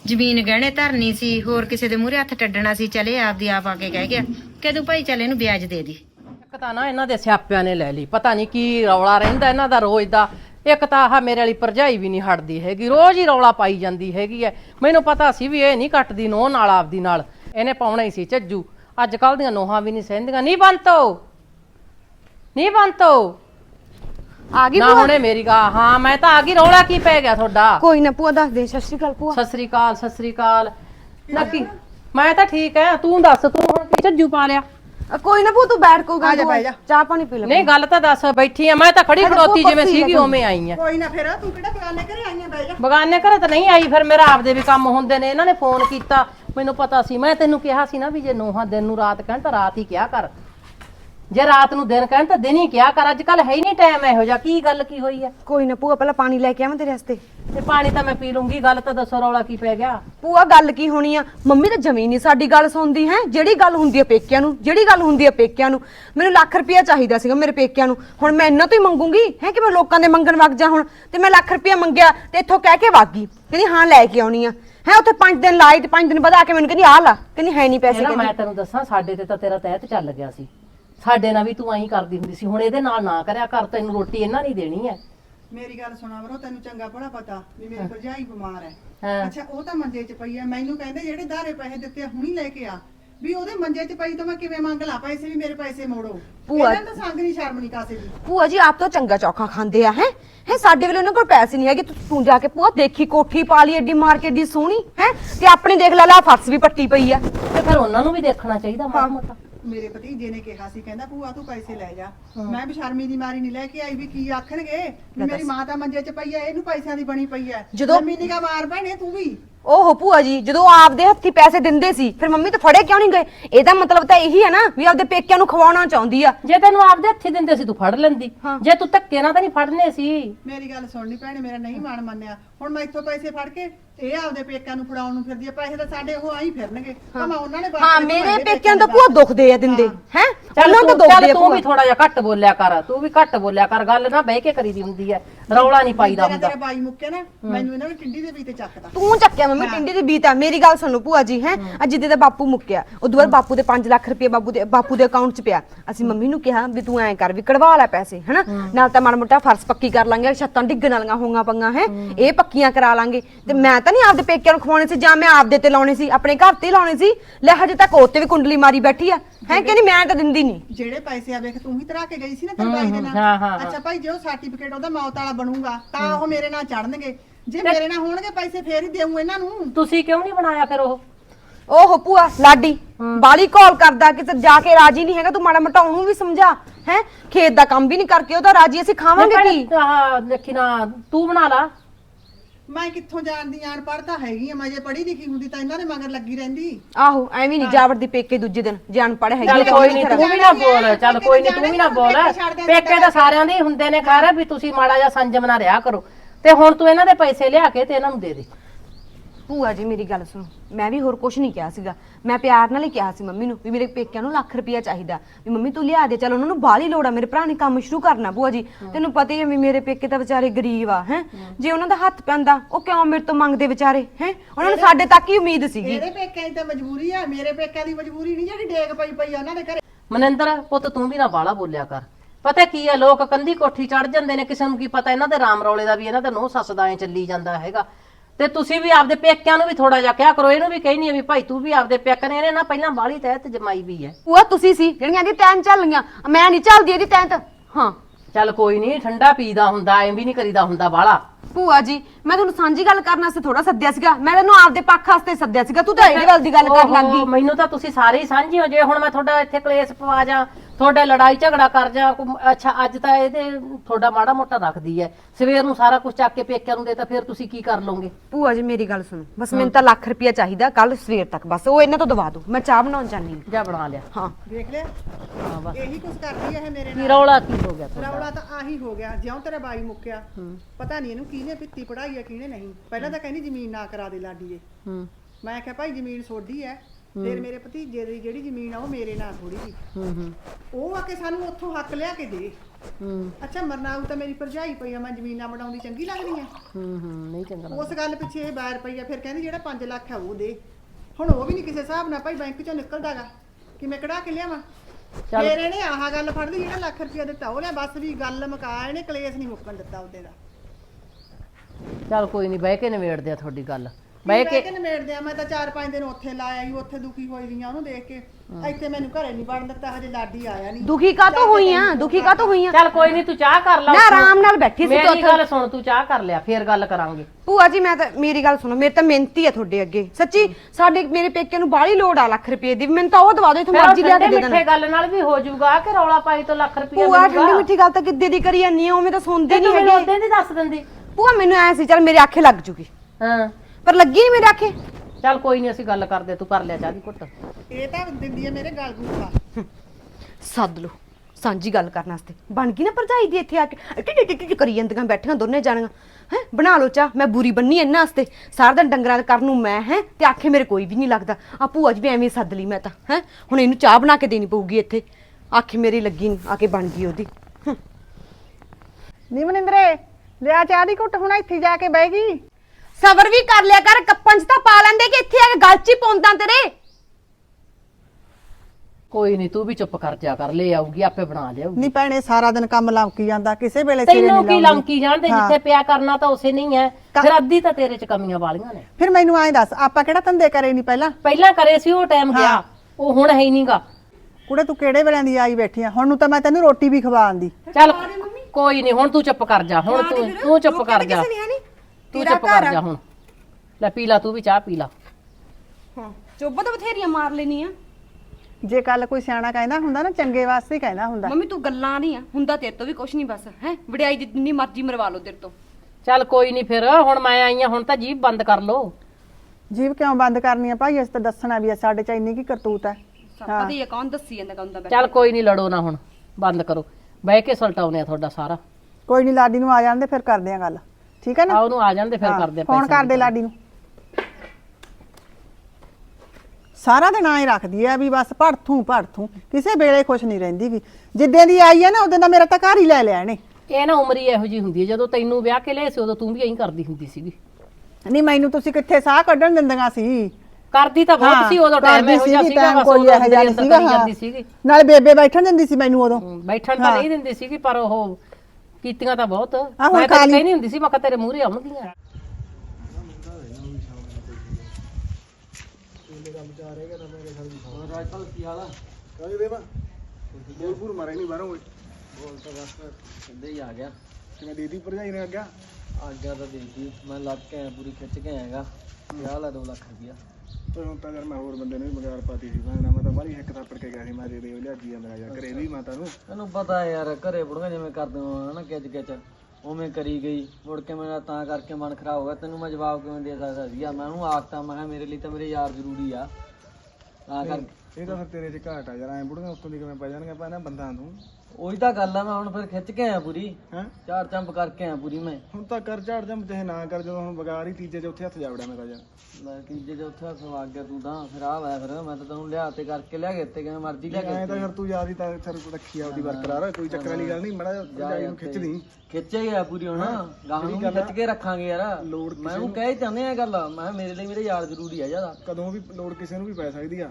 ਜ਼ਮੀਨ ਗਹਿਣੇ ਧਰਨੀ ਸੀ ਹੋਰ ਕਿਸੇ ਦੇ ਮੂਹਰੇ ਹੱਥ ਟੱਡਣਾ ਸੀ ਚਲੇ ਆਪਦੀ ਆਪ ਆ ਕੇ ਕਹਿ ਗਿਆ ਕਿ ਭਾਈ ਚੱਲ ਇਹਨੂੰ ਵਿਆਜ ਦੇ ਦੀ। ਇੱਕ ਤਾਂ ਨਾ ਇਹਨਾਂ ਦੇ ਸਿਆਪਿਆਂ ਨੇ ਲੈ ਲਈ ਪਤਾ ਨਹੀਂ ਕੀ ਰੌਲਾ ਰਹਿੰਦਾ ਇਹਨਾਂ ਦਾ ਰੋਜ਼ ਦਾ। ਇੱਕ ਤਾਂ ਆਹ ਮੇਰੇ ਵਾਲੀ ਭਰਜਾਈ ਵੀ ਨਹੀਂ ਹਟਦੀ ਹੈਗੀ ਰੋਜ਼ ਹੀ ਰੌਲਾ ਪਾਈ ਜਾਂਦੀ ਹੈਗੀ ਐ। ਮੈਨੂੰ ਪਤਾ ਸੀ ਵੀ ਇਹ ਨਹੀਂ ਕੱਟਦੀ ਨੋਹ ਨਾਲ ਆਪਦੀ ਨਾਲ ਇਹਨੇ ਪਾਉਣਾ ਹੀ ਸੀ ਝੱਜੂ। ਅੱਜ ਕੱਲ ਦੀਆਂ ਨੋਹਾਂ ਵੀ ਨਹੀਂ ਸਹਿੰਦੀਆਂ। ਨਹੀਂ ਬੰਤੋ! ਨਹੀਂ ਬੰਤੋ! ਆ ਗਈ ਨਾ ਭੂਆ? ਹੁਣੇ ਮੇਰੀ ਗਾ। ਹਾਂ ਮੈਂ ਤਾਂ ਆ ਗਈ ਰੌਲਾ ਕੀ ਪੈ ਗਿਆ ਤੁਹਾਡਾ? ਕੋਈ ਨਾ ਭੂਆ ਦੱਸ ਦੇ ਸਤਿ ਸ਼੍ਰੀ ਅਕਾਲ ਭੂਆ। ਸਤਿ ਸ੍ਰੀ ਅਕਾਲ ਸਤਿ ਸ੍ਰੀ ਅਕਾਲ। ਨੱਕੀ ਮੈਂ ਤਾਂ ਠੀਕ ਐ ਤੂੰ ਦੱਸ ਤੂੰ ਹੁਣ ਕੀ ਝੱਜੂ ਪਾ ਲਿਆ? ਅ, ਕੋਈ ਨਾ ਭੂ ਤੂੰ ਬੈਠ ਕੋਈ ਆ ਜਾ, ਨੀ, ਬਹਿ ਜਾ। ਚਾਹ ਪਾਣੀ ਪੀ ਲੈ ਨਹੀਂ ਗੱਲ ਤਾਂ ਦੱਸ ਬੈਠੀ ਆ ਮੈਂ ਤਾਂ ਖੜੀ ਖੜੋਤੀ ਜਿਵੇਂ ਕੁਰਸੀ ਸੀਗੀ ਉਵੇਂ ਆਈ ਆ। ਕੋਈ ਨਾ ਫਿਰ ਤੂੰ ਕਿਹੜਾ ਬਗਾਨੇ ਘਰੇ ਆਈਆਂ ਬਹਿ ਜਾ। ਬਗਾਨੇ ਘਰੇ ਤਾਂ ਨਹੀਂ ਆਈ ਫਿਰ ਮੇਰਾ ਆਪਦੇ ਵੀ ਕੰਮ ਹੁੰਦੇ ਨੇ ਇਹਨਾਂ ਨੇ ਫੋਨ ਕੀਤਾ। ਮੈਨੂੰ ਪਤਾ ਸੀ ਮੈਂ ਤੈਨੂੰ ਕਿਹਾ ਸੀ ਨਾ ਵੀ ਜੇ ਨੋਹਾਂ ਦਿਨ ਨੂੰ ਰਾਤ ਕਹਿਣ ਤਾਂ ਰਾਤ ਹੀ ਕਿਹਾ ਕਰ। ਜੇ ਰਾਤ ਨੂੰ ਦਿਨ ਕਹਿਣ ਤਾਂ ਦਿਨ ਹੀ ਕਿਹਾ ਕਰ ਅੱਜ ਕੱਲ ਹੈ ਹੀ ਨਹੀਂ ਟਾਈਮ ਇਹੋ ਜਿਹਾ। ਕੀ ਗੱਲ ਕੀ ਹੋਈ ਹੈ? ਕੋਈ ਨਾ ਭੂਆ ਪਹਿਲਾਂ ਪਾਣੀ ਲੈ ਕੇ ਆਵਾਂ ਤੇਰੇ ਵਾਸਤੇ। ਤੇ ਪਾਣੀ ਤਾਂ ਮੈਂ ਪੀ ਲੂੰਗੀ ਗੱਲ ਤਾਂ ਦੱਸੋ ਰੌਲਾ ਕੀ ਪੈ ਗਿਆ? ਭੂਆ ਗੱਲ ਕੀ ਹੋਣੀ ਆ? ਮੰਮੀ ਤਾਂ ਜਮੀ ਨਹੀਂ ਸਾਡੀ ਗੱਲ ਸੁਣਦੀ ਹੈ? ਜਿਹੜੀ ਗੱਲ ਹੁੰਦੀ ਆ ਪੇਕਿਆਂ ਨੂੰ ਜਿਹੜੀ ਗੱਲ ਹੁੰਦੀ ਆ ਪੇਕਿਆਂ ਨੂੰ। ਮੈਨੂੰ ਲੱਖ ਰੁਪਇਆ ਚਾਹੀਦਾ ਸੀਗਾ ਮੇਰੇ ਪੇਕਿਆਂ ਨੂੰ। ਹੁਣ ਮੈਂ ਇਹਨਾਂ ਤੋਂ ਹੀ ਮੰਗੂੰਗੀ ਹੈ ਕਿ ਮੈਂ ਲੋਕਾਂ ਦੇ ਮੰਗਣ ਵਗ ਜਾ ਹੁਣ। ਤੇ ਮੈਂ ਲੱਖ ਰੁਪਇਆ ਮੰਗਿਆ ਤੇ ਇੱਥੋਂ ਕਹਿ ਕੇ ਵਗ ਗਈ। ਕਹਿੰਦੀ ਹਾਂ ਲੈ ਕੇ ਆਉਣੀ ਆ। ਹੈ ਉੱਥੇ 5 ਦਿਨ ਲਾਏ ਤੇ 5 ਦਿਨ ਬਾਅਦ ਆ ਕੇ ਮੈਨੂੰ ਕਹਿੰਦੀ ਆ ਲਾ। ਕਹਿੰਦੀ ਹੈ ਨਹੀਂ ਪੈਸੇ ਕਹਿੰਦੀ। ਮੈਂ ਤੈਨੂੰ ਦੱਸਾਂ ਸਾਡੇ ਤੇ ਤਾਂ ਤੇਰਾ ਤਹਿਤ ਚੱਲ ਗਿਆ ਸੀ। ਸਾਡੇ ਨਾਲ ਵੀ ਤੂੰ ਐਂ ਕਰਦੀ ਹੁੰਦੀ ਸੀ ਹੁਣ ਇਹਦੇ ਨਾਲ ਨਾ ਕਰਿਆ ਕਰ ਤੈਨੂੰ ਰੋਟੀ ਇਹਨਾਂ ਨਹੀਂ ਦੇਣੀ ਹੈ। ਮੇਰੀ ਗੱਲ ਸੁਣਾ ਵਰੋ ਤੈਨੂੰ ਚੰਗਾ ਭਲਾ ਪਤਾ ਵੀ ਮੇਰੀ ਭਰਜਾਈ ਬਿਮਾਰ ਹੈ। ਹਾਂ। ਅੱਛਾ ਉਹ ਤਾਂ ਮੰਜੇ 'ਚ ਪਈ ਹੈ। ਮੈਨੂੰ ਕਹਿੰਦੇ ਜਿਹੜੇ ਧਾਰੇ ਪੈਸੇ ਦਿੱਤੇ ਆ, ਹੁਣੀ ਲੈ ਕੇ ਆ। ਵੀ ਉਹਦੇ ਮੰਜੇ 'ਚ ਪਈ ਤਾਂ ਮੈਂ ਕਿਵੇਂ ਮੰਗ ਲਾ? ਪੈਸੇ ਵੀ ਮੇਰੇ ਪੈਸੇ ਮੋੜੋ। ਭੂਆ- ਇਹਨਾਂ ਨੂੰ ਤਾਂ ਸੰਗ ਨਹੀਂ ਸ਼ਰਮ ਨਹੀਂ ਕਾਸੇ ਦੀ। ਭੂਆ ਜੀ ਆਪ ਤਾਂ ਚੰਗਾ ਚੌਖਾ ਖਾਂਦੇ ਆ ਹੈ? ਹੈ ਸਾਡੇ ਵੇਲੇ ਉਹਨਾਂ ਕੋਲ ਪੈਸੇ ਨਹੀਂ ਹੈਗੇ। ਤੂੰ ਤੂੰ ਜਾ ਕੇ ਭੂਆ ਦੇਖੀ ਕੋਠੀ ਪਾ ਲਈ ਏਡੀ ਮਾਰ ਕੇ ਏਡੀ ਸੋਹਣੀ ਹੈ? ਤੇ ਆਪਣੀ ਦੇਖ ਲੈ ਲਾ ਫਰਸ ਵੀ ਪੱਟੀ ਪਈ ਆ। ਤੇ ਫਿਰ ਉਹਨਾਂ ਨੂੰ ਵੀ ਦੇਖਣਾ ਚਾਹੀਦਾ ਮਾੜਾ ਮੋਟਾ। ਮੇਰੇ ਭਤੀਜੇ ਨੇ ਕਿਹਾ ਸੀ ਕਹਿੰਦਾ ਭੂਆ ਤੂੰ ਪੈਸੇ ਲੈ ਜਾ। ਮੈਂ ਵੀ ਸ਼ਰਮੀ ਦੀ ਮਾਰੀ ਨਹੀਂ ਲੈ ਕੇ ਆਈ ਵੀ ਕੀ ਆਖਣਗੇ? ਵੀ ਮੇਰੀ ਮਾਂ ਤਾਂ ਮੰਜੇ 'ਚ ਪਈ ਐ ਇਹਨੂੰ ਪੈਸਿਆਂ ਦੀ ਬਣੀ ਪਈ ਐ ਜਦੋਂ- ਮੀਨੀ ਕਾ ਮਾਰ ਭੈਣੇ ਤੂੰ ਵੀ। ਓਹੋ ਭੂਆ ਜੀ ਜਦੋਂ ਆਪਦੇ ਹੱਥੀ ਪੈਸੇ ਦਿੰਦੇ ਸੀ ਫਿਰ ਮੰਮੀ ਤਾਂ ਫੜੇ ਕਿਉਂ ਨਹੀਂ ਗਏ? ਇਹਦਾ ਮਤਲਬ ਤਾਂ ਇਹੀ ਹੈ ਨਾ ਵੀ ਆਪਦੇ ਪੇਕਿਆਂ ਨੂੰ ਖਵਾਉਣਾ ਚਾਹੁੰਦੀ ਆ। ਜੇ ਤੈਨੂੰ ਆਪਦੇ ਹੱਥੀ ਦਿੰਦੇ ਸੀ ਤੂੰ ਫੜ ਲੈਂਦੀ। ਜੇ ਤੂੰ ਧੱਕੇ ਨਾਲ ਤਾਂ ਨਹੀਂ ਫੜਨੇ ਸੀ। ਮੇਰੀ ਗੱਲ ਸੁਣਨੀ ਭੈਣੇ ਮੇਰਾ ਨਹੀਂ ਮਨ ਮੰਨਿਆ। ਹੁਣ ਮੈਂ ਇੱਥੋਂ ਪੈਸੇ ਫੜ ਕੇ ਇਹ ਆਪਦੇ ਪੇਕਿਆਂ ਨੂੰ ਫੜਾਉਣ ਨੂੰ ਫਿਰਦੀ ਆ ਪੈਸੇ ਤਾਂ ਸਾਡੇ ਉਹ ਆਈ ਫਿਰਨਗੇ। ਭਾਵੇਂ ਉਹਨਾਂ ਨੇ ਹਾਂ ਮੇਰੇ ਪੇਕਿਆਂ ਤਾਂ ਭੂਆ ਦੁਖਦੇ ਆ ਦਿੰਦੇ ਹੈ। ਚੱਲ ਉਹਨਾਂ ਤਾਂ ਤੂੰ ਦੁਖਦੇ ਚੱਲ ਆ ਤੂੰ ਭੂਆ। ਵੀ ਥੋੜਾ ਜਿਹਾ ਘੱਟ ਬੋਲਿਆ ਕਰ ਤੂੰ ਵੀ ਘੱਟ ਬੋਲਿਆ ਕਰ ਗੱਲ ਨਾ ਬਹਿ ਕੇ ਕਰੀਦੀ ਹੁੰਦੀ ਹੈ। ਰੌਲਾ ਨਹੀਂ ਪਾਈਦਾ ਹੁੰਦਾ। ਤੇਰਾ ਬਾਈ ਮੁੱਕਿਆ ਨਾ ਮੈਨੂੰ ਇਹਨਾਂ ਨੇ ਟਿੰਡੀ ਦੇ ਵੀ ਤੇ ਚੱਕਦਾ ਤੂੰ ਚੱਕਿਆ ਮੰਮੀ ਟਿੰਡੀ ਦੇ ਬੀਤ ਆ। ਮੇਰੀ ਗੱਲ ਸੁਣ ਲਓ ਭੂਆ ਜੀ ਹੈ। ਅੱਜ ਜਿੱਦੇ ਦਾ ਬਾਪੂ ਮੁੱਕਿਆ ਉਦੋਂ ਬਾਅਦ ਬਾਪੂ ਦੇ 5 ਲੱਖ ਰੁਪਏ ਬਾਪੂ ਦੇ ਬਾਪੂ ਦੇ ਅਕਾਊਂਟ 'ਚ ਪਿਆ। ਅਸੀਂ ਮੰਮੀ ਨੂੰ ਕਿਹਾ ਵੀ ਤੂੰ ਐਂ ਕਰ ਵੀ ਕਢਵਾ ਲੈ ਪੈਸੇ ਹਨਾ? ਨਾਲ ਤਾਂ ਮਾੜਾ ਮੋਟਾ ਫਰਸ਼ ਪੱਕੀ ਕਰ ਲਾਂਗੇ ਛੱਤਾਂ ਡਿੱਗਣ ਵਾਲੀਆਂ ਹੋਈਆਂ ਪੰਗਾ ਹੈ। ਇਹ ਪੱਕੀਆਂ ਕਰਾ ਲਾਂਗੇ। ਤੇ ਮੈਂ ਤਾਂ ਨਹੀਂ ਆਪਦੇ ਪੇਕਿਆਂ ਨੂੰ ਖਵਾਉਣੇ ਸੀ ਜਾਂ ਮੈਂ ਆਪਦੇ ਤੇ ਲਾਉਣੇ ਸੀ ਆਪਣੇ ਘਰ ਤੇ ਲਾਉਣੇ ਸੀ। ਲੈ ਹਜੇ ਤੱਕ ਉੱਤੇ ਵੀ ਕੁੰਡਲੀ ਮਾਰੀ ਬੈਠੀ ਆ। ਹੈ ਕਹਿੰਦੀ ਮੈਂ ਤਾਂ ਦਿੰਦੀ ਨਹੀਂ। ਜਿਹੜੇ ਪੈਸੇ ਆ ਵੇਖ ਤੂੰ ਹੀ ਤਰਾ ਕੇ ਗਈ ਸੀ ਨਾ ਤੇਰੇ ਬਾਈ ਦੇ ਹਾਂ, ਨਾਲ ਹਾਂ, ਹਾਂ। ਅੱਛਾ ਭਾਈ ਜੇ ਉਹ ਸਰਟੀਫਿਕੇਟ ਉਹਦਾ ਮੌਤ ਵਾਲਾ ਬਣੂਗਾ ਤਾਂ ਉਹ ਮੇਰੇ ਨਾਲ ਚੜਨਗੇ ਜੇ ਮੇਰੇ ਨਾਲ ਹੋਣਗੇ ਪੈਸੇ ਫੇਰ ਹੀ ਦੇਉਂ ਇਹਨਾਂ ਨੂੰ। ਤੁਸੀਂ ਕਿਉਂ ਨਹੀਂ ਬਣਾਇਆ ਫਿਰ ਉਹ? ਓਹੋ ਭੂਆ ਲਾਡੀ ਬਾਲੀ ਕਾਲ ਕਰਦਾ ਕਿ ਤੇ ਜਾ ਕੇ ਰਾਜੀ ਨਹੀਂ ਹੈਗਾ ਤੂੰ ਮਾੜਾ ਮੋਟਾ ਉਹਨੂੰ ਵੀ ਸਮਝਾ ਹੈ? ਖੇਤ ਦਾ ਕੰਮ ਵੀ ਨਹੀਂ ਕਰਕੇ ਉਹਦਾ ਰਾਜੀ ਅਸੀਂ ਖਾਵਾਂਗੇ ਕੀ? ਆਹ ਦੇਖੀ ਨਾ ਤੂੰ ਬਣਾ ਲਾ। ਮੈਂ ਕਿੱਥੋਂ ਜਾਣਦੀ ਆਣ ਪੜ੍ਹਤਾ ਹੈਗੀ ਆ। ਮੈਂ ਜੇ ਪੜ੍ਹੀ ਲਿਖੀ ਹੁੰਦੀ ਤਾਂ ਇਹਨਾਂ ਦੇ ਮਗਰ ਲੱਗੀ ਰਹਿੰਦੀ। ਆਹੋ ਐਵੇਂ ਨਹੀਂ ਜਾਵੜ ਦੀ ਪੇਕੇ ਦੂਜੇ ਦਿਨ ਜਾਣ ਪੜ ਹੈਗੀ ਚੱਲ ਆ, ਕੋਈ ਨਹੀਂ ਖਰਾ। ਤੂੰ ਵੀ ਨਾ ਬੋਲ ਚੱਲ ਕੋਈ ਨਹੀਂ ਤੂੰ ਵੀ ਨਾ ਬੋਲ। ਪੇਕੇ ਤਾਂ ਸਾਰਿਆਂ ਦੇ ਹੀ ਹੁੰਦੇ ਨੇ ਘਰ ਵੀ ਤੁਸੀਂ ਮਾੜਾ ਜਿਹਾ ਸੰਜਮ ਨਾ ਰਿਹਾ ਕਰੋ। ਤੇ ਹੁਣ ਤੂੰ ਇਹਨਾਂ ਦੇ ਪੈਸੇ ਲਿਆ ਕੇ ਤੇ ਇਹਨਾਂ ਨੂੰ ਦੇ ਦੇ। ਭੂਆ ਜੀ ਮੇਰੀ ਗੱਲ ਸੁਣੋ। ਮੈਂ ਵੀ ਹੋਰ ਕੁਝ ਨਹੀਂ ਕਿਹਾ ਸੀਗਾ। ਮੈਂ ਪਿਆਰ ਨਾਲ ਹੀ ਕਿਹਾ ਸੀ ਮੰਮੀ ਨੂੰ ਵੀ ਮੇਰੇ ਪੇਕਿਆਂ ਨੂੰ ਲੱਖ ਰੁਪਇਆ ਚਾਹੀਦਾ। ਵੀ ਮੰਮੀ ਤੂੰ ਲਿਆ ਦੇ ਚੱਲ ਉਹਨਾਂ ਨੂੰ ਬਾਹਲੀ ਲੋੜ ਆ ਮੇਰੇ ਭਰਾ ਨੇ ਕੰਮ ਸ਼ੁਰੂ ਕਰਨਾ ਭੂਆ ਜੀ। ਤੈਨੂੰ ਪਤਾ ਹੀ ਹੈ ਵੀ ਮੇਰੇ ਪੇਕੇ ਤਾਂ ਵਿਚਾਰੇ ਗਰੀਬ ਆ ਹੈ। ਜੇ ਉਹਨਾਂ ਦਾ ਹੱਥ ਪੈਂਦਾ ਉਹ ਕਿਉਂ ਮੇਰੇ ਤੋਂ ਮੰਗਦੇ ਵਿਚਾਰੇ ਹੈ? ਉਹਨਾਂ ਨੂੰ ਸਾਡੇ ਤੱਕ ਹੀ ਉਮੀਦ ਸੀਗੀ। ਇਹਦੇ ਪੇਕਿਆਂ ਦੀ ਤਾਂ ਮਜਬੂਰੀ ਆ ਮੇਰੇ ਪੇਕਿਆਂ ਦੀ ਮਜਬੂਰੀ ਨਹੀਂ ਜਿਹੜੀ ਡੇਗ ਪਈ ਪਈ ਆ ਉਹਨਾਂ ਦੇ ਘਰੇ। ਮਨਿੰਦਰ ਪੁੱਤ ਤੂੰ ਵੀ ਨਾ ਬਾਲਾ ਬੋਲਿਆ ਕਰ। ਪਤਾ ਕੀ ਹੈ ਲੋਕ ਕੰਧੀ ਕੋਠੀ ਚੜ ਜਾਂਦੇ ਨੇ ਕਿਸੇ ਨੂੰ ਕੀ ਪਤਾ ਇਹਨਾਂ ਦੇ ਰਾਮ ਰੌਲੇ ਦਾ ਵੀ ਇਹਨਾਂ ਦਾ ਨੋ ਸੱਸ ਦਾ ਐ ਚੱਲੀ ਜਾਂਦਾ ਹੈਗਾ। ਤੇ ਤੁਸੀਂ ਵੀ ਆਪਦੇ ਪੇਕਿਆਂ ਨੂੰ ਵੀ ਥੋੜਾ ਜਿਹਾ ਕਿਹਾ ਕਰੋ ਇਹਨੂੰ ਵੀ ਕਹਿਨੀ ਆ ਵੀ ਭਾਈ ਤੂੰ ਵੀ ਆਪਦੇ ਪੇਕਿਆਂ ਨੇ ਇਹਨੇ ਨਾ ਪਹਿਲਾਂ ਬਾਲੀ ਤਹਿਤ ਜਮਾਈ ਵੀ ਹੈ ਭੂਆ ਤੁਸੀਂ ਸੀ ਜਿਹੜੀਆਂ ਦੀ ਤੈਨ ਚੱਲ ਗਈਆਂ ਮੈਂ ਨਹੀਂ ਚੱਲਦੀ ਇਹਦੀ ਤੈਨ ਹਾਂ। ਚੱਲ ਕੋਈ ਨਹੀਂ ਠੰਡਾ ਪੀਦਾ ਹੁੰਦਾ ਐਂ ਵੀ ਨਹੀਂ ਕਰੀਦਾ ਹੁੰਦਾ ਬਾਲਾ ਭੂਆ ਜੀ ਮੈਂ ਤੁਹਾਨੂੰ ਸਾਂਝੀ ਗੱਲ ਕਰਨ ਵਾਸਤੇ ਥੋੜਾ ਸੱਦਿਆ ਸੀਗਾ ਮੈਂ ਤੈਨੂੰ ਆਪਦੇ ਪੱਖ ਵਾਸਤੇ ਸੱਦਿਆ ਸੀਗਾ ਤੂੰ ਤਾਂ ਇਹਦੇ ਗੱਲ ਦੀ ਗੱਲ ਕਰਨ ਲੱਗ ਗਈ। ਮੈਨੂੰ ਤਾਂ ਤੁਸੀਂ ਸਾਰੇ ਹੀ ਸਾਂਝੇ ਹੋ ਜੇ ਹੁਣ ਮੈਂ ਤੁਹਾਡਾ ਇੱਥੇ ਕਲੇਸ਼ ਪਵਾ ਜਾ ਤੁਹਾਡੇ ਲੜਾਈ ਝਗੜਾ ਕਰ ਜਾ ਅੱਛਾ ਅੱਜ ਤਾਂ ਇਹਦੇ ਤੁਹਾਡਾ ਮਾੜਾ ਮੋਟਾ ਰੱਖਦੀ ਹੈ ਸਵੇਰ ਨੂੰ ਸਾਰਾ ਕੁਝ ਚੱਕ ਕੇ ਪੇਕਿਆਂ ਨੂੰ ਦੇ ਤਾਂ ਫਿਰ ਤੁਸੀਂ ਕੀ ਕਰ ਲਓਗੇ? ਭੂਆ ਜੀ ਮੇਰੀ ਗੱਲ ਸੁਣੋ। ਬਸ ਮੈਨੂੰ ਤਾਂ ਲੱਖ ਰੁਪਇਆ ਚਾਹੀਦਾ ਕੱਲ ਸਵੇਰ ਤੱਕ। ਬਸ ਉਹ ਇਹਨਾਂ ਤੋਂ ਦਵਾ ਦਿਓ ਮੈਂ ਚਾਹ ਬਣਾਉਣ ਹਾਂ। ਜਾ ਬਣਾ ਲਿਆ। ਹਾਂ। ਦੇਖ ਲਿਆ? ਹਾਂ ਬਸ। ਇਹੀ ਕੁਝ ਕਰਦੀ ਇਹ ਮੇਰੇ ਕੀ ਨਾਲ। ਰੌਲਾ ਕੀ ਹੋ ਗਿਆ ਤੁਹਾਡਾ? ਰੌਲਾ ਤਾਂ ਆਹੀ ਹੋ ਗਿਆ। ਜਿਉਂ ਤੇਰਾ ਬਾਈ ਮੁੱਕਿਆ ਪਤਾ ਨਹੀਂ ਇਹਨੂੰ ਕਿਹਨੇ ਪਿੱਤੀ ਪੜਾਈ ਆ ਕਿਹਨੇ ਨਹੀਂ। ਪਹਿਲਾਂ ਤਾਂ ਕਹਿੰਦੀ ਜ਼ਮੀਨ ਨਾ ਕਰਾ ਦੇ ਲਾਡੀਏ ਹੂੰ। ਮੈਂ ਕਿਹਾ ਭਾਈ ਜ਼ਮੀਨ ਸੋਡੀ ਐ। ਫਿਰ ਮੇਰੇ ਭਤੀਜੇ ਦੀ ਜਿਹੜੀ ਜ਼ਮੀਨ ਆ ਉਹ ਮੇਰੇ ਨਾਲ ਥੋੜੀ ਜੀ ਹੂੰ ਹੂੰ। ਉਹ ਆ ਕੇ ਸਾਨੂੰ ਉੱਥੋਂ ਹੱਕ ਲਿਆ ਕੇ ਦੇ। ਹੂੰ। ਅੱਛਾ ਮਰਨਾਉ ਤਾਂ ਮੇਰੀ ਭਰਜਾਈ ਪਈ ਆ ਮੈਂ ਜ਼ਮੀਨਾਂ ਬਣਾਉਂਦੀ ਚੰਗੀ ਲੱਗਦੀ ਆ। ਹੂੰ ਹੂੰ ਨਹੀਂ ਚੰਗਾ ਲੱਗਦਾ। ਉਸ ਗੱਲ ਪਿੱਛੇ ਇਹ ਬਾਹਰ ਪਈ ਆ ਫਿਰ ਕਹਿੰਦੀ ਜਿਹੜਾ 5 ਲੱਖ ਆ ਉਹ ਦੇ। ਹੁਣ ਉਹ ਵੀ ਨਹੀਂ ਕਿਸੇ ਹਿਸਾਬ ਨਾਲ ਭਾਈ ਬੈਂਕ ਚੋਂ ਨਿਕਲਦਾਗਾ ਕਿਵੇਂ ਕਢਾ ਕੇ ਲਿਆਵਾਂ। ਚੱਲ। ਫਿਰ ਇਹਨੇ ਆਹ ਗੱਲ ਫੜਦੀ ਜਿਹੜਾ ਲੱਖ ਰੁਪਇਆ ਦਿੱਤਾ ਉਹ ਲਿਆ ਬਸ ਵੀ ਗੱਲ ਮੁਕਾ ਇਹਨੇ ਕਲੇਸ਼ ਨਹੀਂ ਮੁੱਕਣ ਦਿੱਤਾ ਉਹਦੇ ਦਾ। ਚੱਲ ਕੋਈ ਨਹੀਂ ਬਹਿ ਕੇ ਨਿਬੇੜਦੇ ਆ ਤੁਹਾਡੀ ਗੱਲ। ਬਹਿ ਕੇ ਕੇ ਨਿਮੇੜਦੇ ਆ ਮੈਂ ਤਾਂ 4-5 ਦਿਨ ਉੱਥੇ ਲਾਇਆ ਹੀ ਉੱਥੇ ਦੁਖੀ ਹੋਈ ਗਈਆਂ ਉਹਨੂੰ ਦੇਖ ਕੇ। ਇੱਥੇ ਮੈਨੂੰ ਘਰੇ ਨਹੀਂ ਵੜਨ ਦਿੱਤਾ ਹਜੇ ਲਾਡੀ ਆਇਆ ਨਹੀਂ। ਦੁਖੀ ਕਾਤੋਂ ਹੋਈਆਂ ਦੁਖੀ ਕਾਤੋਂ ਹੋਈਆਂ ਚੱਲ ਕੋਈ ਨਹੀਂ ਤੂੰ ਚਾਹ ਕਰ ਲੈ ਮੈਂ ਆਰਾਮ ਨਾਲ ਬੈਠੀ ਸੀ ਤੇ ਮੇਰੀ ਗੱਲ ਸੁਣ ਤੂੰ ਚਾਹ ਕਰ ਲਿਆ ਫੇਰ ਗੱਲ ਕਰਾਂਗੇ। ਭੂਆ ਜੀ ਮੈਂ ਤਾਂ ਮੇਰੀ ਗੱਲ ਸੁਣੋ ਮੇਰੇ ਤਾਂ ਮਿਹਨਤੀ ਆ ਤੁਹਾਡੇ ਅੱਗੇ। ਸੱਚੀ ਸਾਡੇ ਮੇਰੇ ਪੇਕੇ ਨੂੰ ਬਾਹਲੀ ਲੋੜ ਆ ਲੱਖ ਰੁਪਏ ਦੀ। ਮੈਨੂੰ ਤਾਂ ਉਹ ਦਵਾ ਦਿਓ ਇੱਥੋਂ ਮਰਜ਼ੀ ਲਿਆ ਕੇ ਦੇ ਮਿੱਠੇ ਦੇਣਾ। ਗੱਲ ਨਾਲ ਵੀ ਹੋ ਜਾਊਗਾ ਕਿ ਰੌਲਾ ਪਾਈ ਤੋਂ ਲੱਖ ਰੁਪਇਆ ਭੂਆ ਠੰਡੀ ਮਿੱਠੀ ਗੱਲ ਤਾਂ ਕਿੱਦੇ ਦੀ ਕਰੀ ਜਾਂਦੀ ਆ? ਉਵੇਂ ਤਾਂ ਸੁਣਦੇ ਨਹੀਂ ਤੂੰ ਮੈਨੂੰ ਹੈਗੇ। ਉਦੋਂ ਦੀ ਦੱਸ ਦਿੰਦੀ। ਭੂਆ ਮੈਨੂੰ ਐ ਸੀ ਚੱਲ ਮੇਰੇ ਆਖੇ ਲੱਗ ਜੂਗੀ। ਹਾਂ। ਪਰ ਲੱਗੀ ਨਹੀਂ ਮੇਰੇ ਆਖੇ। ਚੱਲ ਕੋਈ ਨਹੀਂ ਅਸੀਂ ਗੱਲ ਕਰਦੇ ਤੂੰ ਕਰ ਲਿਆ ਚਾਹ ਦੀ ਘੁੱਟ। ਇਹ ਤਾਂ ਦਿੰਦੀ ਹੈ ਮੇਰੇ ਗਲ ਗੁੱਸਾ ਸੱਦ ਲਓ ਸਾਂਝੀ ਗੱਲ ਕਰਨ ਵਾਸਤੇ। ਬਣ ਗਈ ਨਾ ਭਰਜਾਈ ਦੀ ਇੱਥੇ ਆ ਕੇ। ਟਿੱਟੀ ਟਿੱਟੀ ਟਿੱਟੀ ਕਰੀ ਜਾਂਦੀਆਂ ਬੈਠੀਆਂ ਦੋਨੇ ਜਾਣੀਆਂ। ਹੈ ਬਣਾ ਲਓ ਚਾਹ ਮੈਂ ਬੁਰੀ ਬੰਨੀ ਇਹਨਾਂ ਵਾਸਤੇ। ਸਾਰਾ ਦਿਨ ਡੰਗਰਾਂ ਦਾ ਕਰਨ ਨੂੰ ਮੈਂ ਹੈ ਤੇ ਆਖੇ ਮੇਰੇ ਕੋਈ ਵੀ ਨਹੀਂ ਲੱਗਦਾ। ਆ ਭੂਆ ਜੀ ਵੀ ਐਵੇਂ ਸੱਦ ਲਈ ਮੈਂ ਤਾਂ ਹੈ। ਹੁਣ ਇਹਨੂੰ ਚਾਹ ਬਣਾ ਕੇ ਦੇਣੀ ਪਊਗੀ ਇੱਥੇ। ਆਖੇ ਮੇਰੀ ਲੱਗੀ ਨਹੀਂ ਆ ਕੇ ਬਣ ਗਈ ਉਹਦੀ। ਹੂੰ। ਨੀ ਮਨਿੰਦਰੇ ਲਿਆ ਚਾਹ ਦੀ ਘੁੱਟ ਹੁਣ ਇੱਥੇ ਜਾ ਕੇ ਬਹਿ ਗਈ। ਸਬਰ ਵੀ ਕਰ ਲਿਆ ਕਰ ਕੱਪਾਂ 'ਚ ਤਾਂ ਪਾ ਲੈਂਦੇ ਕਿ ਇੱਥੇ ਆ ਕੇ ਗਲ 'ਚ ਹੀ ਪਾਉਂਦਾ ਤੇਰੇ। ਕੋਈ ਨਹੀਂ ਤੂੰ ਵੀ ਚੁੱਪ ਕਰ ਜਾ ਕਰ ਲੈ ਆਊਗੀ ਆਪੇ ਬਣਾ ਲਿਆਊਗੀ। ਨਹੀਂ ਭੈਣੇ ਸਾਰਾ ਦਿਨ ਕੰਮ ਲੰਕੀ ਜਾਂਦਾ ਕਿਸੇ ਵੇਲੇ ਸਿਰੇ ਤੈਨੂੰ ਨਹੀਂ ਕੀ ਲਾਉਂਦੀ। ਲੰਕੀ ਜਾਣਦੇ ਹਾਂ। ਜਿੱਥੇ ਪਿਆ ਕਰਨਾ ਤਾਂ ਉਸੇ ਨਹੀਂ ਹੈ। ਫਿਰ ਅੱਧੀ ਤਾਂ ਤੇਰੇ ਚ ਕਮੀਆਂ ਵਾਲੀਆਂ ਨੇ। ਫਿਰ ਮੈਨੂੰ ਐਂ ਦੱਸ ਆਪਾਂ ਕਿਹੜਾ ਧੰਦੇ ਕਰੇ ਨਹੀਂ ਪਹਿਲਾਂ? ਪਹਿਲਾਂ ਕਰੇ ਸੀ ਉਹ ਟਾਈਮ ਗਿਆ। ਉਹ ਹੁਣ ਹੈ ਹੀ ਨਹੀਂਗਾ ਕੁੜੇ ਤੂੰ ਕਿਹੜੇ ਵੇਲੇ ਦੀ ਆਈ ਬੈਠੀ ਆ? ਹੁਣ ਨੂੰ ਤਾਂ ਮੈਂ ਤੈਨੂੰ ਰੋਟੀ ਵੀ ਖਵਾਉਂਦੀ ਚੱਲ ਕੋਈ ਨਹੀਂ ਹੁਣ ਤੂੰ ਚੁੱਪ ਕਰ ਜਾ ਹੁਣ ਤੂੰ ਤੂੰ ਚੁੱਪ ਕਰ ਜਾ। ਤੂੰ ਚੁੱਪ ਕਰ ਜਾ ਹੁਣ। ਲੈ ਪੀ ਲਾ ਤੂੰ ਵੀ ਚਾਹ ਪੀ ਲਾ। ਹਾਂ ਚੁੱਪ ਤਾਂ ਬਥੇਰੀਆਂ ਮਾਰ ਲੈਣੀ ਆ। ਜੇ ਕੱਲ ਕੋਈ ਸਿਆਣਾ ਕਹਿੰਦਾ ਹੁੰਦਾ ਨਾ ਚੰਗੇ ਵਾਸਤੇ ਹੀ ਕਹਿੰਦਾ ਹੁੰਦਾ। ਮੰਮੀ ਤੂੰ ਗੱਲਾਂ ਨਹੀਂ ਆ। ਹੁੰਦਾ ਤੇਰੇ ਤੋਂ ਵੀ ਕੁਛ ਨਹੀਂ ਬਸ ਹੈ? ਵਡਿਆਈ ਜਿੰਨੀ ਮਰਜ਼ੀ ਮਰਵਾ ਲਓ ਤੇਰੇ ਤੋਂ। ਚੱਲ ਕੋਈ ਨਹੀਂ ਫਿਰ ਹੁਣ ਮੈਂ ਆਈ ਆ ਹੁਣ ਤਾਂ ਜੀਭ ਬੰਦ ਕਰ ਲੋ ਜੀਵ ਕਿਉਂ ਬੰਦ ਕਰਨੀ ਆ ਭਾਈ? ਅਸੀਂ ਤਾਂ ਦੱਸਣਾ ਵੀ ਆ ਸਾਡੇ ਚ ਇੰਨੀ ਕੀ ਕਰਤੂਤ ਹੈ। ਪਤਾ ਹੀ ਆ ਕੌਣ ਦੱਸੀ ਜਾਂਦਾ ਕੌਣ ਦਾ ਚੱਲ ਕੋਈ ਨਹੀਂ ਲੜੋ ਨਾ ਹੁਣ। ਬੰਦ ਕਰੋ। ਬਹਿ ਕੇ ਸੁਲਟਾਉਨੇ ਆ ਤੁਹਾਡਾ ਸਾਰਾ। ਕੋਈ ਨਹੀਂ ਲਾਡੀ ਨੂੰ ਆ ਜਾਂਦੇ ਫਿਰ ਕਰਦੇ ਆ ਗੱਲ। ਠੀਕ ਹੈ ਆ ਨਾ? ਉਹਨੂੰ ਆ ਜਾਂਦੇ ਫਿਰ ਕਰਦੇ ਆ ਫੋਨ ਕਰ ਦੇ ਲਾਡੀ ਨੂੰ। ਸਾਰਾ ਦਿਨ ਆਏ ਰੱਖਦੀ ਆ ਵੀ ਬਸ ਪੜਥੂ ਪੜਥੂ ਕਿਸੇ ਵੇਲੇ ਖੁਸ਼ ਨਹੀਂ ਰਹਿੰਦੀ ਵੀ ਜਿੱਦਾਂ ਦੀ ਆਈ ਹੈ ਨਾ ਉਦੋਂ ਦਾ ਮੇਰਾ ਤਾਂ ਘਰ ਹੀ ਲੈ ਲਿਆ ਇਹਨੇ। ਇਹ ਨਾ ਉਮਰ ਹੀ ਇਹੋ ਜੀ ਹੁੰਦੀ ਹੈ ਜਦੋਂ ਤੈਨੂੰ ਵਿਆਹ ਕੇ ਲਿਆ ਸੀ ਉਦੋਂ ਤੂੰ ਵੀ ਐਂ ਕਰਦੀ ਹੁੰਦੀ ਸੀਗੀ। ਨਹੀਂ ਮੈਨੂੰ ਤੁਸੀਂ ਕਿੱਥੇ ਸਾਹ ਕੱਢਣ ਦਿੰਦੀਆਂ ਸੀ? ਕਰਦੀ ਤਾਂ ਬਹੁਤ ਸੀ ਉਦੋਂ ਟਾਈਮ ਇਹੋ ਜਿਹਾ ਸੀਗੀ, ਬਸ ਕੋਈ ਇਹੋ ਜਿਹਾ ਸੀਗਾ, ਨਾਲੇ ਬੇਬੇ ਬੈਠਣ ਦਿੰਦੀ ਸੀ ਮੈਨੂੰ ਉਦੋਂ। ਬੈਠਣ ਤਾਂ ਨਹੀਂ ਦਿੰਦੀ ਸੀਗੀ ਪਰ ਉਹ ਕੀਤੀਆਂ ਤਾਂ ਬਹੁਤ। ਹੁਣ ਮੈਂ ਤਾਂ ਖਾ ਲਈ। ਕਹਿੰਦੀ ਹੁੰਦੀ ਸੀ ਮੈਂ ਕਿਹਾ ਤੇਰੇ ਮੂਹਰੇ ਆਉਣਗੀਆਂ। ਕਾਹਦੇ ਦੇਵਾ ਬੋਲ ਪੂਰ ਮਾਰੇ ਨਹੀਂ ਬਾਹਰੋਂ ਓਏ ਬੋਲ ਤਾਂ ਬਸ ਸਿੱਧੇ ਹੀ ਆ ਗਿਆ। ਕਿਵੇਂ ਦੇਦੀ ਭਰਜਾਈ ਨੇ ਅੱਗਾ ਆ ਗਿਆ ਤਾਂ ਦੇਖੀ ਮੈਂ ਲੱਗ ਕੇ ਆਇਆ ਪੂਰੀ ਖਿੱਚ ਕੇ ਆਏਗਾ ਵਿਆਹ ਲਾ 2 ਲੱਖ ਰੁਪਇਆ ਹੁਣ ਤਾਂ ਯਾਰ ਮੈਂ ਹੋਰ ਬੰਦੇ ਨੂੰ ਵੀ ਬਗਾੜ ਪਾਤੀ ਸੀ ਮੈਂ ਮੈਂ ਤਾਂ ਬਾਲੀ ਇੱਕ ਥੱਪੜ ਕੇ ਗਿਆ ਸੀ ਮੈਂ ਦੇ ਦੇ ਲਿਆਜੀ ਆ ਮੇਰਾ ਯਾਰ ਘਰੇ ਵੀ ਮਾਤਾ ਨੂੰ। ਤੈਨੂੰ ਪਤਾ ਯਾਰ ਘਰੇ ਬੁੜੀਆਂ ਜਿਵੇਂ ਕਰਦੇ ਹੋ ਹਨਾ ਕਿਚ ਕਿਚ ਉਵੇਂ ਕਰੀ ਗਈ ਮੁੜ ਕੇ ਮੇਰਾ ਤਾਂ ਕਰਕੇ ਮਨ ਖਰਾਬ ਹੋ ਗਿਆ ਤੈਨੂੰ ਮੈਂ ਜਵਾਬ ਕਿਵੇਂ ਦੇ ਸਕਦਾ ਸੀਗਾ? ਮੈਂ ਉਹਨੂੰ ਆਖਤਾ ਮੈਂ ਕਿਹਾ ਮੇਰੇ ਲਈ ਤਾਂ ਮੇਰੇ ਯਾਰ ਜ਼ਰੂਰੀ ਆ। ਤਾਂ ਕਰਕੇ। ਇਹ ਤਾਂ ਫਿਰ ਤੇਰੇ 'ਚ ਘਾਟ ਆ ਯਾਰ ਐ ਬੁੜੀਆਂ ਉੱਤੋਂ ਦੀ ਕਿਵੇਂ ਪੈ ਜਾਣਗੇ ਨਾ ਬੰਦਾ ਤੂੰ ਉਹੀ ਤਾਂ ਗੱਲ ਆ ਮੈਂ ਹੁਣ ਫਿਰ ਖਿੱਚ ਕੇ ਆਇਆ ਪੂਰੀ। ਹੈ? ਚਾਰ ਚੰਪ ਕਰਕੇ ਆਇਆ ਪੂਰੀ ਮੈਂ। ਹੁਣ ਤਾਂ ਕਰ ਝਾੜ ਜੰਮ ਚਾਹੇ ਨਾ ਕਰ ਜਦੋਂ ਹੁਣ ਬਗਾਰ ਹੀ ਤੀਜੇ ਚੌਥੇ ਹੱਥ ਜਾਵੜਿਆ ਮੇਰਾ ਯਾਰ ਮੈਂ ਤੀਜੇ ਦੇ ਉੱਥੇ ਹੱਥ ਵਗ ਗਿਆ ਤੂੰ ਤਾਂ ਫਿਰ ਆ ਵਾ ਫਿਰ ਮੈਂ ਤਾਂ ਤੈਨੂੰ ਲਿਆ ਤੇ ਕਰਕੇ ਲਿਆ ਕੇ ਤੇ ਕਿਵੇਂ ਮਰਜ਼ੀ ਲਿਆ ਐ ਕੇ ਤਾਂ ਫਿਰ ਤੂੰ ਯਾਰ ਹੀ ਤਾਂ ਫਿਰ ਰੱਖੀ ਆ ਉਹਦੀ ਬਰਕਰਾਰ ਕੋਈ ਚੱਕਰ ਵਾਲੀ ਗੱਲ ਨਹੀਂ ਮੜਾ ਜਾਈ ਨੂੰ ਖਿੱਚ ਦੀ। ਖਿੱਚੇ ਗਿਆ ਪੂਰੀ ਹੁਣ ਗਾਂ ਨੂੰ ਖਿੱਚ ਕੇ ਰੱਖਾਂਗੇ ਯਾਰ। ਲੋੜ ਮੈਂ ਉਹਨੂੰ ਕਹਿ ਚਾਹੁੰਦੇ ਆ ਗੱਲ ਮੈਂ ਕਿਹਾ ਮੇਰੇ ਲਈ ਮੇਰੇ ਯਾਰ ਜ਼ਰੂਰੀ ਆ ਜ਼ਿਆਦਾ। ਕਦੋਂ ਵੀ ਲੋੜ ਕਿਸੇ ਨੂੰ ਵੀ ਪੈ ਸਕਦੀ ਆ।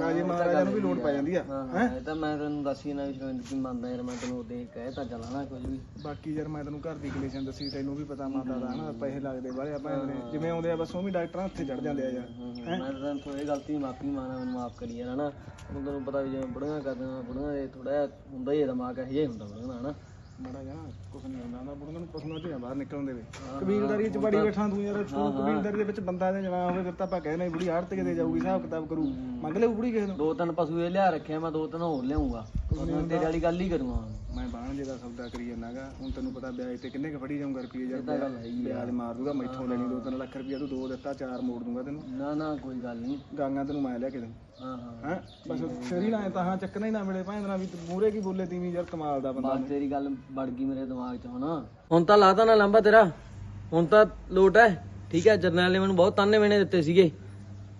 ਰਾਜੇ ਮਹਾਰਾਜਾ ਨੂੰ ਵੀ ਲੋੜ ਪੈ ਜਾਂਦੀ ਆ ਹਾਂ ਹਾਂ? ਇਹ ਤਾਂ ਮੈਂ ਤੈਨੂੰ ਦੱਸੀ ਨਾ ਸ਼ਵਿੰਦਰ ਕੀ ਮੰਨਦਾ ਯਾਰ ਮੈਂ ਤੈਨੂੰ ਉਹਦੇ ਕਹਿ ਤਾਂ ਚੱਲਣਾ ਕੁਝ ਵੀ। ਬਾਕੀ ਯਾਰ ਮੈਂ ਤੈਨੂੰ ਘਰ ਦੀ ਕੰਡੀਸ਼ਨ ਦੱਸੀ ਤੈਨੂੰ ਵੀ ਪਤਾ ਮਾਤਾ ਦਾ ਹਨਾ ਪੈਸੇ ਲੱਗਦੇ ਆਪਾਂ ਨੇ ਜਿਵੇਂ ਆਉਂਦੇ ਆ ਬਸ ਉਹ ਵੀ ਡਾਕਟਰਾਂ ਹੱਥੇ ਚੜ ਜਾਂਦੇ ਆ ਯਾਰ ਮੈਂ ਤਾਂ ਤੈਨੂੰ ਥੋੜੀ ਗਲਤੀ ਮਾਫੀ ਮੈਨੂੰ ਮਾਫ ਕਰੀ ਯਾਰ ਹਨਾ। ਤੈਨੂੰ ਪਤਾ ਵੀ ਜਿਵੇਂ ਬੁੜੀਆਂ ਕਰਦੀਆਂ ਬੁੜੀਆਂ ਦੇ ਥੋੜਾ ਹੁੰਦਾ ਹੀ ਦਿਮਾਗ ਇਹੋ ਜਿਹਾ ਹੁੰਦਾ ਬੁੜੀਆਂ ਦਾ ਹਨਾ। ਮਾੜਾ ਜਿਹਾ ਨਾ ਕੁਛ ਨਹੀਂ ਹੁੰਦਾ ਨਾ ਬੁੜੀਆਂ ਨੂੰ ਪਸੂਆਂ ਚੋਂ ਬਾਹਰ ਨਿਕਲਣ ਦੇਵੇ। ਕਬੀਲਦਾਰੀ ਚ ਬੜੀ ਬੈਠਾ ਤੂੰ ਯਾਰ ਤੂੰ ਕਬੀਲਦਾਰੀ ਦੇ ਵਿੱਚ ਬੰਦਾ ਦੇ ਹੋਵੇ ਫਿਰ ਤਾਂ ਆਪਾਂ ਕਹਿੰਦੇ ਬੁੜੀ ਹਾੜ ਤੇ ਕਿਤੇ ਜਾਊਗੀ ਹਿਸਾਬ ਕਿਤਾਬ ਕਰੂ। ਮੰਗ ਲੈ ਬੁੜੀ ਕਿਸੇ ਨੂੰ? ਦੋ ਤਿੰਨ ਪਸ਼ੂ ਇਹ ਲਿਆ ਰੱਖਿਆ ਮੈਂ ਦੋ ਤਿੰਨ ਹੋਰ ਲਿਆਉਂਗਾ ਤੇਰੇ ਵਾਲੀ ਗੱਲ ਹੀ ਕਰੂੰਗਾ। ਮੈਂ ਬਾਹਣ ਜੇ ਦਾ ਸੌਦਾ ਕਰੀ ਜਾਂਦਾਗਾ ਹੁਣ ਤੈਨੂੰ ਪਤਾ ਵਿਆਜ ਤੇ ਕਿੰਨੇ ਕ ਫੜੀ ਜਾਊਂਗਾ ਰੁਪਏ ਯਾਰ ਤਾਂ ਗੱਲ ਹੈਗੀ ਵਿਆਜ ਮਾਰ ਦੂਗਾ ਮੈਥੋਂ ਲੈਣੀ 2-3 ਲੱਖ ਰੁਪਏ ਤੂੰ ਦੋ ਦਿੱਤਾ ਚਾਰ ਮੋੜ ਦੂੰਗਾ ਤੈਨੂੰ। ਨਾ ਨਾ ਕੋਈ ਗੱਲ ਨਹੀਂ। ਗਾਂਗਾ ਤੈਨੂੰ ਮੈਂ ਲਿਆ ਕੇ ਦੂੰ ਹਾਂ ਹਾਂ। ਹੈ? ਬਸ ਸ਼ਰੀ ਨਾ ਤਾਂ ਚੱਕਣਾ ਹੀ ਨਾ ਮਿਲੇ ਨਾ ਵੀ ਮੂਰੇ ਕੀ ਬੋਲੇ ਤੀਵੀਂ ਯਾਰ ਕਮਾਲ ਦਾ ਬੰਦਾ ਬਸ ਤੇਰੀ ਗੱਲ ਵੜ ਗਈ ਮੇਰੇ ਦਿਮਾਗ 'ਚ ਹੁਣ ਹੁਣ ਤਾਂ ਲਾਤਾ ਨਾ ਲੰਬਾ ਤੇਰਾ। ਹੁਣ ਤਾਂ ਲੋਟ ਹੈ। ਠੀਕ ਹੈ ਜਰਨੈਲ ਨੇ ਮੈਨੂੰ ਬਹੁਤ ਤਾਨੇ ਮੇਣੇ ਦਿੱਤੇ ਸੀਗੇ।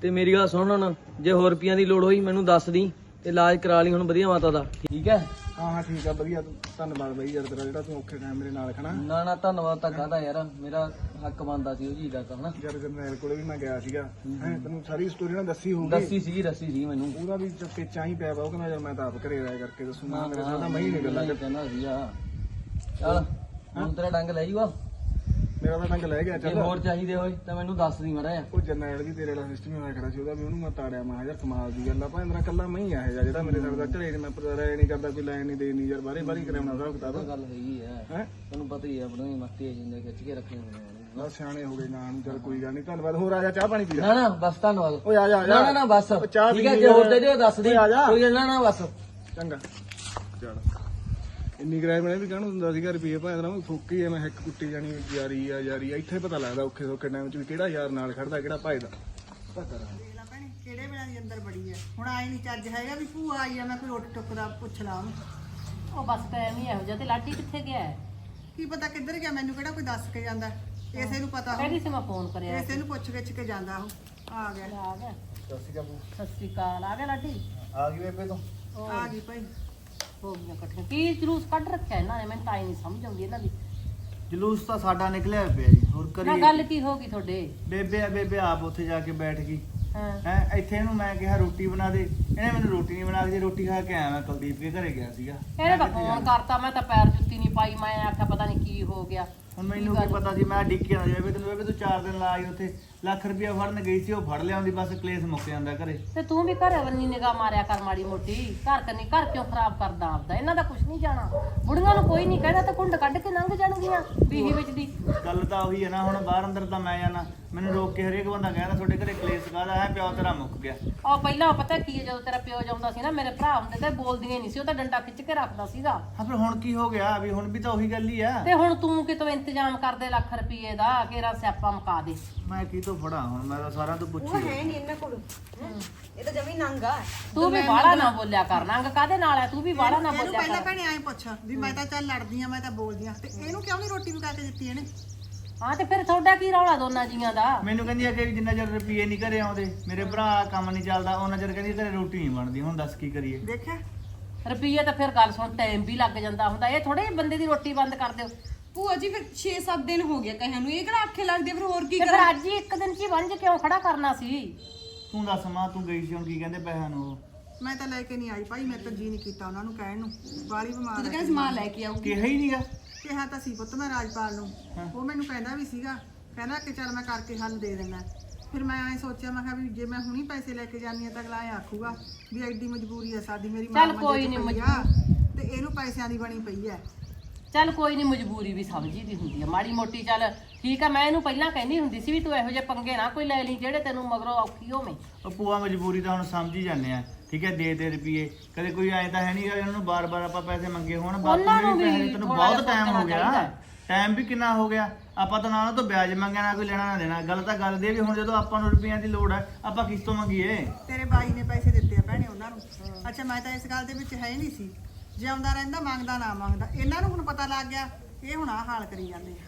ਤੇ ਮੇਰੀ ਗੱਲ ਸੁਣ ਹੁਣ ਜੇ ਹੋਰ ਰੁਪਈਆਂ ਦੀ ਲੋੜ ਹੋਈ ਮੈਨੂੰ ਦੱਸ ਦੀ। ਤੇ ਇਲਾਜ ਕਰਾ ਲਈ ਹੁਣ ਵਧੀਆ ਮਾਤਾ ਦਾ। ਠੀਕ ਹੈ? ਹਾਂ ਹਾਂ ਠੀਕ ਆ ਵਧੀਆ। ਤੂੰ ਧੰਨਵਾਦ ਬਈ ਯਾਰ ਤੇਰਾ ਜਿਹੜਾ ਤੂੰ ਔਖੇ ਟਾਈਮ ਮੇਰੇ ਨਾਲ ਖੜਾ। ਨਾ ਨਾ ਧੰਨਵਾਦ ਤਾਂ ਕਾਹਦਾ ਯਾਰ। ਮੇਰਾ ਹੱਕ ਬਣਦਾ ਸੀ ਉਹ ਚੀਜ਼ ਦਾ ਤਾਂ ਹਨਾ ਜਦ ਜਰਨੈਲ ਕੋਲੇ ਵੀ ਮੈਂ ਗਿਆ ਸੀਗਾ। ਹੈ ਤੈਨੂੰ ਸਾਰੀ ਸਟੋਰੀ ਨਾ ਦੱਸੀ ਹੋਊਗੀ। ਦੱਸੀ ਸੀ ਦੱਸੀ ਸੀ ਮੈਨੂੰ। ਉਹਦਾ ਵੀ ਪੇਚਾ ਹੀ ਪਿਆ ਵਾ ਉਹ ਕਹਿੰਦਾ ਯਾਰ ਮੈਂ ਤਾਂ ਆਪ ਘਰੇ ਰਾਇ ਕਰਕੇ ਦੱਸੂ। ਮੈਂ ਮੇਰੇ ਸਾਡਾ ਮੈਂ ਹੀ ਨਹੀਂ ਗੱਲਾਂ ਕਹਿੰਦਾ ਸੀਗਾ। ਚੱਲ ਹੁਣ ਤੇਰਾ ਡੰਗ ਲੈ ਜੂਗਾ। ਮੇਰਾ ਤਾਂ ਟੰਗ ਲੈ ਗਿਆ ਜੇ ਚੱਲ। ਹੋਰ ਚਾਹੀਦੇ ਹੋਏ ਤਾਂ ਮੈਨੂੰ ਦੱਸ ਦੀ ਮੜਾ ਉਹ ਜਰਨੈਲ ਵੀ ਤੇਰੇ ਵਾਲਾ ਸਿਸਟਮ ਹੋਇਆ ਖੜਾ ਸੀ ਉਹਦਾ ਵੀ ਉਹਨੂੰ ਮੈਂ ਤਾੜਿਆ ਮੈਂ ਕਿਹਾ ਯਾਰ ਕਮਾਲ ਦੀ ਗੱਲ ਆ ਭਾਵੇਂ ਮੇਰਾ ਕੱਲਾ ਮੈਂ ਹੀ ਆ ਇਹ ਜਿਹਾ ਜਿਹੜਾ ਮੇਰੇ ਨਾਲ ਘਰੇ ਨੀ ਮੈਂ ਪਰਾਇਆ ਨਹੀਂ ਕਰਦਾ ਕੋਈ ਲੈਣ ਨਹੀਂ ਦੇਣੀ ਯਾਰ ਬਾਰੇ ਬਾਰੀ ਕਰਾਉਣਾ ਹਿਸਾਬ ਕਿਤਾਬ। ਗੱਲ ਹੈਗੀ ਆ। ਹੈ? ਤੈਨੂੰ ਪਤਾ ਹੀ ਆ ਬੜੀ ਮੱਤੀ ਹੈ ਜਿੰਦੇ ਖਿੱਚ ਕੇ ਰੱਖੇ ਹੁੰਦੇ ਨੇ ਬਸ ਸਿਆਣੇ ਹੋ ਗਏ ਨਾ ਨੂੰ ਚੱਲ ਕੋਈ ਗੱਲ ਨਹੀਂ ਧੰਨਵਾਦ। ਹੋਰ ਆ ਜਾ ਚਾਹ ਪਾਣੀ ਪੀ ਲੈ। ਨਾ ਨਾ ਬਸ ਧੰਨਵਾਦ। ਓਏ ਆ ਜਾ ਆ ਨਾ ਜਾ। ਨਾ ਨਾ ਬਸ। ਠੀਕ ਹੈ ਜੇ ਹੋਰ ਆ। ਦੇ ਦਿਓ ਦੱਸ ਦੀ। ਆ। ਕੋਈ ਨਾ ਨਾ ਬਸ। ਚੰਗਾ। ਚੱਲ। ਇੰਨੀ ਕਿਰਾਏ ਮੈਨੇ ਵੀ ਕਹਿਣ ਹੁੰਦਾ ਸੀਗਾ ਰੁਪਏ ਭਾਵੇਂ ਨਾ ਫੁੱਕੀ ਐ ਮੈਂ ਇੱਕ ਕੁੱਟੀ ਜਾਣੀ ਯਾਰੀ ਆ ਯਾਰੀ ਆ। ਇੱਥੇ ਪਤਾ ਲੱਗਦਾ ਔਖੇ ਸੌਖੇ ਟਾਈਮ ਚ ਵੀ ਕਿਹੜਾ ਯਾਰ ਨਾਲ ਖੜਦਾ ਕਿਹੜਾ ਭਜਦਾ ਪਤਾ ਕਰਾਂ ਦੇਖ ਲੈ ਭੈਣੇ ਕਿਹੜੇ ਵੇਲੇ ਦੀ ਅੰਦਰ ਬੜੀ ਹੈ ਹੁਣ ਆਈ ਨਹੀਂ ਚੱਜ ਹੈਗਾ ਵੀ ਭੂਆ ਆਈ ਆ ਮੈਂ ਕੋਈ ਉੱਠ ਟੁੱਕ ਦਾ ਪੁੱਛ ਲਾ ਉਹਨੂੰ। ਉਹ ਬਸ ਟਾਈਮ ਹੀ ਇਹੋ ਜਿਹਾ ਤੇ ਲਾਡੀ ਕਿੱਥੇ ਗਿਆ ਹੈ? ਕੀ ਪਤਾ ਕਿੱਧਰ ਗਿਆ ਮੈਨੂੰ ਕਿਹੜਾ ਕੋਈ ਦੱਸ ਕੇ ਜਾਂਦਾ। ਇਸੇ ਨੂੰ ਪਤਾ ਹੋ ਕਹਿੰਦੀ ਸੀ ਮੈਂ ਫੋਨ ਕਰਿਆ ਇਸੇ ਨੂੰ ਪੁੱਛ ਗਿੱਛ ਕੇ ਜਾਂਦਾ ਉਹ। ਆ ਗਿਆ। ਆ ਗਿਆ। ਸਤਿ ਸ਼੍ਰੀ ਅਕਾਲ। ਆ ਗਿਆ ਲਾਡੀ? ਆ ਗਈ ਬੇਬੇ ਤੋਂ। ਆ ਗਈ ਭਾਈ। ਹੋ ਗਈਆਂ ਇਕੱਠੀਆਂ। ਕੀ ਜਲੂਸ ਕੱਢ ਰੱਖਿਆ ਇਹਨਾਂ ਨੇ? ਮੈਨੂੰ ਤਾਂ ਹੀ ਨਹੀਂ ਸਮਝ ਆਉਂਦੀ ਇਹਨਾਂ ਦੀ। ਜਲੂਸ ਤਾਂ ਸਾਡਾ ਨਿਕਲਿਆ ਪਿਆ ਜੀ ਹੋਰ ਨਾ ਕਰੀਏ ਗੱਲ ਕੀ ਹੋ ਗਈ ਤੁਹਾਡੇ? ਬੇਬੇ ਆ ਬੇਬੇ ਆਪ ਉੱਥੇ ਜਾ ਕੇ ਬੈਠ ਗਈ। ਹਾਂ। ਹੈ ਇੱਥੇ ਇਹਨੂੰ ਮੈਂ ਕਿਹਾ ਰੋਟੀ ਬਣਾ ਦੇ। ਇਹਨੇ ਮੈਨੂੰ ਰੋਟੀ ਨਹੀਂ ਬਣਾ ਕੇ ਦਿੱਤੀ, ਰੋਟੀ ਖਾ ਕੇ ਆਇਆ ਮੈਂ ਕੁਲਦੀਪ ਦੇ ਘਰੇ ਗਿਆ ਸੀਗਾ। ਇਹਨੇ ਤਾਂ ਫੋਨ ਕਰਤਾ ਮੈਂ ਤਾਂ ਪੈਰ ਜੁੱਤੀ ਨਹੀਂ ਪਾਈ ਮੈਂ ਆਖਿਆ ਪਤਾ ਨਹੀਂ ਕੀ ਹੋ ਗਿਆ। ਹੁਣ ਮੈਨੂੰ ਕੀ ਪਤਾ ਸੀ ਮੈਂ ਡਿੱਕਿਆ ਨਾ ਜਾਵੇ ਤੈਨੂੰ ਬੇਬੇ ਤੂੰ 4 ਦਿਨ ਲਾ ਆਈ ਉੱਥੇ। ਲੱਖ ਰੁਪਇਆ ਫੜਨ ਗਈ ਸੀ ਉਹ ਫੜ ਲਿਆਉਂਦੀ ਬਸ ਕਲੇਸ਼ ਮੁੱਕ ਜਾਂਦਾ ਘਰੇ। ਤੇ ਤੂੰ ਵੀ ਘਰੇ ਵੰਨੀ ਨਿਗਾਹ ਮਾਰਿਆ ਕਰ ਮਾੜੀ ਮੋਟੀ। ਘਰ ਕੰਨੀ ਘਰ ਕਿਉਂ ਖਰਾਬ ਕਰਦਾ ਆਪਦਾ? ਇਹਨਾਂ ਦਾ ਕੁਝ ਨਹੀਂ ਜਾਣਾ। ਬੁੜੀਆਂ ਨੂੰ ਕੋਈ ਨਹੀਂ ਕਹਿੰਦਾ ਤਾਂ ਕੁੰਡ ਕੱਢ ਕੇ ਲੰਘ ਜਾਣਗੀਆਂ। ਬੀਹੀ ਵਿੱਚ ਦੀ। ਗੱਲ ਤਾਂ ਉਹੀ ਹੈ ਨਾ ਹੁਣ ਬਾਹਰ ਅੰਦਰ ਤਾਂ ਮੈਂ ਜਾਣਾ। ਮੈਨੂੰ ਰੋਕ ਕੇ ਹਰੇਕ ਬੰਦਾ ਕਹਿੰਦਾ ਤੁਹਾਡੇ ਘਰੇ ਕਲੇਸ਼ ਕਾਹਦਾ ਹੈ? ਪਿਓ ਤੇਰਾ ਮੁੱਕ ਗਿਆ। ਉਹ ਪਹਿਲਾਂ ਪਤਾ ਕੀ ਹੈ ਜਦੋਂ ਤੇਰਾ ਪਿਓ ਜਾਂਦਾ ਸੀ ਨਾ ਮੇਰੇ ਭਰਾ ਹੁੰਦੇ ਤੇ ਬੋਲਦੀਆਂ ਨਹੀਂ ਸੀ ਉਹ ਤਾਂ ਡੰਡਾ ਖਿੱਚ ਕੇ ਰੱਖਦਾ ਸੀਗਾ। ਹਾਂ ਫਿਰ ਹੁਣ ਕੀ ਹੋ ਗਿਆ? ਵੀ ਹੁਣ ਵੀ ਤਾਂ ਉਹੀ ਗੱਲ ਹੀ ਆ। ਤੇ ਹੁਣ ਤੂੰ ਕਿਤੋਂ ਇੰਤਜ਼ਾਮ ਕਰਦੇ ਲੱਖ ਰੁਪਏ ਦਾ ਕਿਹੜਾ ਸਿਆਪਾ ਮੁਕਾ ਦੇ? ਮੈਂ ਕੀ ਤੋਂ ਫੜਾ ਹੁਣ? ਮੈਂ ਤਾਂ ਸਾਰਿਆਂ ਤੋਂ ਪੁੱਛੀ ਹੈ ਨਹੀਂ ਇਹਨਾਂ ਕੋਲ। ਇਹ ਤਾਂ ਜਮੀ ਨੰਗਾ ਤੂੰ ਵੀ ਬਾਹਲਾ ਨਾ ਬੋਲਿਆ ਕਰ ਨੰਗ ਕਾਦੇ ਨਾਲ ਹੈ ਤੂੰ ਵੀ ਬਾਹਲਾ ਨਾ ਇਹਨੂੰ ਬੋਲਿਆ ਪਹਿਲਾਂ ਕਰ। ਭੈਣੇ ਐਂ ਪੁੱਛ ਵੀ ਮੈਂ ਤਾਂ ਚੱਲ ਲੜਦੀ ਆ ਮੈਂ ਤਾਂ ਬੋਲਦੀ ਆ। ਤੇ ਇਹਨੂੰ ਕਿਉਂ ਨਹੀਂ ਰੋਟੀ ਪਕਾ ਕੇ ਦਿੱਤੀ ਇਹਨੇ? ਹਾਂ ਤੇ ਫਿਰ ਤੁਹਾਡਾ ਕੀ ਰੌਲਾ ਦੋਨਾਂ ਜੀਆਂ ਦਾ? ਮੈਨੂੰ ਕਹਿੰਦੀ ਆ ਕਿ ਜਿੰਨਾ ਚਿਰ ਰੁਪਏ ਨਹੀਂ ਘਰੇ ਆਉਂਦੇ ਮੇਰੇ ਭਰਾ ਕੰਮ ਨਹੀਂ ਚੱਲਦਾ ਉਹਨਾਂ ਚਿਰ ਕਹਿੰਦੀ ਘਰੇ ਰੋਟੀ ਨਹੀਂ ਬਣਦੀ ਹੁਣ ਦੱਸ ਕੀ ਕਰੀਏ। ਦੇਖਿਆ? ਰੁਪਈਏ ਤਾਂ ਫਿਰ ਗੱਲ ਸੁਣ ਟਾਈਮ ਵੀ ਲੱਗ ਜਾਂਦਾ ਹੁੰਦਾ ਇਹ ਥੋੜੇ ਬੰਦੇ ਦੀ ਰੋਟੀ ਬੰਦ ਕਰ ਦਿਓ। ਭੂਆ ਜੀ ਫਿਰ 6-7 ਦਿਨ ਹੋ ਗਿਆ ਕਹਿਆਂ ਨੂੰ ਇਹ ਕਿਹੜਾ ਆਖੇ ਲੱਗਦੇ ਫਿਰ ਹੋਰ ਕੀ ਤੇ ਫਿਰ ਅੱਜ ਹੀ ਇੱਕ ਦਿਨ ਚ ਹੀ ਵੰਜ ਕਿਉਂ ਖੜਾ ਕਰਨਾ ਸੀ। ਤੂੰ ਦੱਸ ਮਾਂ ਤੂੰ ਗਈ ਸੀ ਹੁਣ ਕੀ ਕਹਿੰਦੇ ਪੈਸਿਆਂ ਨੂੰ ਉਹ? ਮੈਂ ਤਾਂ ਲੈ ਕੇ ਨਹੀਂ ਆਈ ਭਾਈ ਮੇਰੇ ਤਾਂ ਜੀ ਨਹੀਂ ਕੀਤਾ ਉਹਨਾਂ ਨੂੰ ਕਹਿਣ ਨੂੰ ਬਾਲੀ ਬਿਮਾਰ ਤੂੰ ਕਹਿੰਦਾ ਸਮਾਨ ਲੈ ਕੇ ਆਊ ਕਿਹਾ ਹੀ ਨਹੀਂਗਾ ਕਿਹਾ ਤਾਂ ਸੀ ਪੁੱਤ ਮੈਂ ਰਾਜਪਾਲ ਨੂੰ। ਉਹ ਮੈਨੂੰ ਕਹਿੰਦਾ ਵੀ ਸੀਗਾ ਕਹਿੰਦਾ ਕਿ ਚੱਲ ਮੈਂ ਕਰਕੇ ਹੱਲ ਦੇ ਦੇਣਾ ਫਿਰ ਮੈਂ ਐ ਸੋਚਿਆ ਮੈਂ ਕਿਹਾ ਵੀ ਜੇ ਮੈਂ ਹੁਣੀ ਪੈਸੇ ਲੈ ਕੇ ਜਾਨੀ ਆ ਤਾਂ ਅਗਲਾ ਐ ਆਖੂਗਾ ਵੀ ਐਡੀ ਮਜਬੂਰੀ ਆ ਸਾਡੀ ਮੇਰੀ ਮਾਂ ਚੱਲ ਕੋਈ ਨੀ, ਮੰਜੇ 'ਚ ਪਈ ਆ, ਤੇ ਇਹਨੂੰ ਪੈਸਿਆਂ ਦੀ ਬਣੀ ਪਈ ਐ ਚੱਲ ਕੋਈ ਨਹੀਂ ਮਜਬੂਰੀ ਵੀ ਸਮਝੀ ਦੀ ਹੁੰਦੀ ਹੈ ਮਾੜੀ ਮੋਟੀ ਚੱਲ ਠੀਕ ਆ ਮੈਂ ਇਹਨੂੰ ਪਹਿਲਾਂ ਕਹਿੰਦੀ ਹੁੰਦੀ ਸੀ ਵੀ ਤੂੰ ਇਹੋ ਜਿਹੇ ਪੰਗੇ ਨਾ ਕੋਈ ਲੈ ਲਈ ਜਿਹੜੇ ਤੈਨੂੰ ਮਗਰੋਂ ਔਖੀ ਹੋਵੇਂ। ਉਹ ਪੂਆ ਮਜਬੂਰੀ ਤਾਂ ਹੁਣ ਸਮਝ ਹੀ ਜਾਂਦੇ ਆ। ਠੀਕ ਹੈ ਦੇ ਦੇ ਰੁਪਏ ਕਦੇ ਕੋਈ ਐ ਤਾਂ ਹੈ ਨਹੀਂਗਾ ਇਹਨਾਂ ਨੂੰ ਬਾਰ-ਬਾਰ ਆਪਾਂ ਪੈਸੇ ਮੰਗੇ ਹੋਣ। ਬਾਪੂ ਉਹਨਾਂ ਨੂੰ ਪੈਸੇ ਤੈਨੂੰ ਬਹੁਤ ਟਾਈਮ ਹੋ ਗਿਆ। ਟਾਈਮ ਵੀ ਕਿੰਨਾ ਹੋ ਗਿਆ? ਆਪਾਂ ਤਾਂ ਨਾ ਉਹਨਾਂ ਤੋਂ ਵਿਆਜ ਮੰਗਿਆ ਨਾ ਕੋਈ ਲੈਣਾ ਨਾ ਦੇਣਾ। ਗੱਲ ਤਾਂ ਗੱਲ ਦੀ ਹੈ ਵੀ ਹੁਣ ਜਦੋਂ ਆਪਾਂ ਨੂੰ ਰੁਪਈਆਂ ਦੀ ਲੋੜ ਹੈ ਆਪਾਂ ਕਿਸ ਤੋਂ ਮੰਗੀਏ? ਤੇਰੇ ਬਾਈ ਨੇ ਪੈਸੇ ਦਿੱਤੇ ਆ ਭੈਣੇ ਉਹਨਾਂ ਨੂੰ। ਅੱਛਾ ਮੈਂ ਤਾਂ ਇਸ ਗੱਲ ਦੇ ਵਿੱਚ ਹੈ ਨਹੀਂ ਸੀ। ਜੇ ਆਉਂਦਾ ਰਹਿੰਦਾ ਮੰਗਦਾ ਨਾ ਮੰਗਦਾ। ਇਹਨਾਂ ਨੂੰ ਹੁਣ ਪਤਾ ਲੱਗ ਗਿਆ ਇਹ ਹੁਣ ਆਹ ਹਾਲ ਕਰੀ ਜਾਂਦੇ ਆ।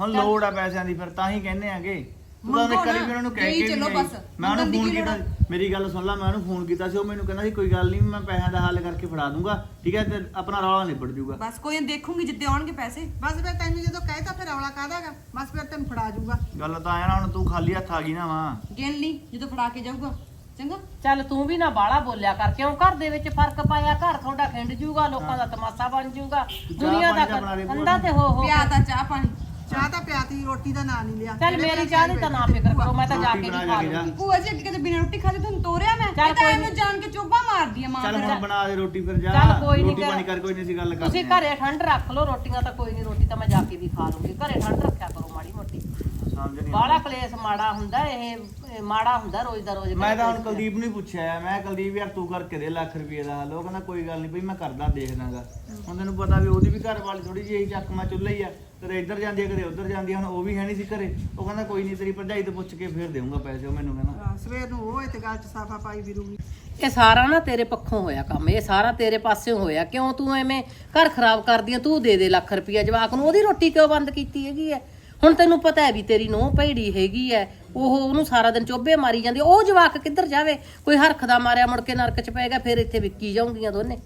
ਹੁਣ ਲੋੜ ਆ ਪੈਸਿਆਂ ਦੀ ਫਿਰ ਤਾਂ ਹੀ ਕਹਿੰਦੇ ਆਗੇ। ਤਾਂ ਮੰਗੋ ਨਾ, ਵੀ ਉਹਨਾਂ ਨੂੰ ਕਹਿ ਕੇ ਚੱਲੋ ਆਈ। ਬਸ, ਮੈਂ ਉਹਨੂੰ ਮੰਗਣ ਦੀ ਫੋਨ ਕੀ ਕੀਤਾ ਲੋੜ ਮੇਰੀ ਗੱਲ ਸੁਣ ਲੈ ਮੈਂ ਉਹਨੂੰ ਫੋਨ ਕੀਤਾ ਸੀ ਉਹ ਮੈਨੂੰ ਕਹਿੰਦਾ ਸੀ ਕੋਈ ਗੱਲ ਨਹੀਂ ਮੈਂ ਪੈਸਿਆਂ ਦਾ ਹੱਲ ਕਰਕੇ ਫੜਾ ਦੂੰਗਾ ਠੀਕ ਹੈ ਤੇ ਆਪਣਾ ਰੌਲਾ ਨਿਬੜ ਜਾਊਗਾ। ਬਸ ਕੋਈ ਨੀ ਦੇਖੂਗੀ ਜਿੱਦੇ ਆਉਣਗੇ ਪੈਸੇ। ਬਸ ਫਿਰ ਤੈਨੂੰ ਜਦੋਂ ਕਹਿਤਾ ਫਿਰ ਰੌਲਾ ਕਾਹਦਾਗਾ ਬਸ ਫਿਰ ਤੈਨੂੰ ਫੜਾ ਜੂਗਾ ਗੱਲ ਤਾਂ ਆਇਆ ਨਾ ਹੁਣ ਤੂੰ ਖਾਲੀ ਹੱਥ ਆ ਗਈ ਨਾ ਵਾਂ। ਗਿਣ ਲਈ ਜਦੋਂ ਫੜਾ ਕੇ ਜਾਊਗਾ। ਚੰਗਾ? ਚੱਲ ਤੂੰ ਵੀ ਨਾ ਬਾਹਲਾ ਬੋਲਿਆ ਕਰ ਕਿਉਂ? ਘਰ ਦੇ ਵਿੱਚ ਫ਼ਰਕ ਪਾਇਆ ਘਰ ਤੁਹਾਡਾ ਖਿੰਡ ਜੂਗਾ ਲੋਕਾਂ ਦਾ ਤਮਾਸ਼ਾ ਬਣ ਜੂਗਾ ਦੁਨੀਆ ਦਾ ਬਣਾ ਤੇ ਹੋ ਹੋ ਪਿਆ ਤਾਂ ਚਾਹ ਪਾਣੀ। ਚਾਹ ਤਾਂ ਪਿਆਤੀ ਰੋਟੀ ਦਾ ਨਾਂ ਨਹੀਂ ਲਿਆ। ਚੱਲ ਮੇਰੀ ਚਾਹ ਦੀ ਤਾਂ ਨਾ ਫਿਕਰ ਕਰੋ ਮੈਂ ਤਾਂ ਜਾ ਕੇ ਬਣਾ ਖਾ। ਲੂੰਗੀ ਭੂਆ ਜੀ ਅੱਗੇ ਕਦੇ ਬਿਨਾਂ ਰੋਟੀ ਖਾਦੇ ਤੁਹਾਨੂੰ ਤੋਰਿਆ ਮੈਂ। ਚੱਲ ਇਹ ਤਾਂ ਕੋਈ ਐਵੇਂ ਜਾਣ ਕੇ ਚੋਬਾ ਮਾਰਦੀ ਆ ਮਾਂ ਚੱਲ ਹੁਣ ਬਣਾ ਦੇ ਰੋਟੀ ਫਿਰ ਜਾ। ਚੱਲ ਕੋਈ ਨੀ ਰੋਟੀ ਕਰ- ਪਾਣੀ ਕਰ ਕੋਈ ਨਹੀਂ ਸੀ ਗੱਲ ਤੁਸੀਂ ਕਰਦੇ ਘਰੇ ਠੰਡ ਰੱਖ ਲਓ ਰੋਟੀਆਂ ਤਾਂ ਕੋਈ ਨਹੀਂ ਰੋਟੀ ਤਾਂ ਮੈਂ ਜਾ ਕੇ ਵੀ ਖਾ ਲੂੰਗੀ ਘਰੇ ਠੰਡ ਰੱਖਿਆ ਕਰੋ ਮਾੜੀ ਮੋਟੀ ਸਮਝ ਨਹੀਂ ਬਾਹਲਾ ਕਲੇਸ਼ ਮਾੜਾ ਹੁੰਦਾ ਇਹ ਇਹ ਮਾੜਾ ਹੁੰਦਾ ਰੋਜ਼ ਦਾ ਰੋਜ਼ ਮੈਂ ਤਾਂ ਹੁਣ ਕੁਲਦੀਪ ਨੂੰ ਹੀ ਪੁੱਛਿਆ ਮੈਂ ਕੁਲਦੀਪ ਯਾਰ ਤੂੰ ਕਰਕੇ ਦੇ ਲੱਖ ਰੁਪਏ ਦਾ ਹੱਲ। ਉਹ ਕਹਿੰਦਾ ਕੋਈ ਗੱਲ ਨਹੀਂ ਬਈ ਮੈਂ ਕਰਦਾ ਦੇਖਦਾਗਾ। ਹੁਣ ਤੈਨੂੰ ਪਤਾ ਵੀ ਉਹਦੀ ਵੀ ਘਰ ਵਾਲੀ ਥੋੜੀ ਜਿਹੀ ਚੱਕਮਾ ਚੁੱਲ੍ਹਾ ਹੀ ਆ ਕਦੇ ਇੱਧਰ ਜਾਂਦੀ ਆ ਕਦੇ ਉੱਧਰ ਜਾਂਦੀ ਆ ਹੁਣ ਉਹ ਵੀ ਹੈ ਨਹੀਂ ਸੀ ਘਰੇ। ਉਹ ਕਹਿੰਦਾ ਕੋਈ ਨਹੀਂ ਤੇਰੀ ਭਰਜਾਈ ਤੋਂ ਪੁੱਛ ਕੇ ਫੇਰ ਦੇਊਂਗਾ ਪੈਸੇ ਉਹ ਮੈਨੂੰ ਕਹਿੰਦਾ। ਹਾਂ, ਸਵੇਰ ਨੂੰ ਉਹ ਇੱਥੇ ਗੱਲ ਚ ਸਾਫਾ ਪਾਈ ਫਿਰੂਗੀ ਇਹ ਸਾਰਾ ਨਾ ਤੇਰੇ ਪੱਖੋਂ ਹੋਇਆ ਕੰਮ ਇਹ ਸਾਰਾ ਤੇਰੇ ਪਾਸਿਓਂ ਹੋਇਆ। ਕਿਉਂ ਤੂੰ ਐਵੇਂ ਘਰ ਖਰਾਬ ਕਰਦੀ ਆ ਤੂੰ ਦੇ ਦੇ ਲੱਖ ਰੁਪਈਆ ਜਵਾਕ ਨੂੰ ਉਹਦੀ ਰੋਟੀ ਕਿਉਂ ਬੰਦ ਕੀਤੀ ਹੈਗੀ ਐ? ਹੁਣ ਤੈਨੂੰ ਪਤਾ ਹੈ ਵੀ ਤੇਰੀ ਨੋਹ ਭੈੜੀ ਹੈਗੀ ਐ ਉਹ ਉਹਨੂੰ ਸਾਰਾ ਦਿਨ ਚੋਬੇ ਮਾਰੀ ਜਾਂਦੀ ਉਹ ਜਵਾਕ ਕਿੱਧਰ ਜਾਵੇ? ਕੋਈ ਹਰਖ ਦਾ ਮਾਰਿਆ ਮੁੜ ਕੇ ਨਰਕ ਚ ਪਏਗਾ ਫਿਰ ਇੱਥੇ ਵਿਕੀ ਜਾਊਂਗੀਆਂ ਦੋਨੇ।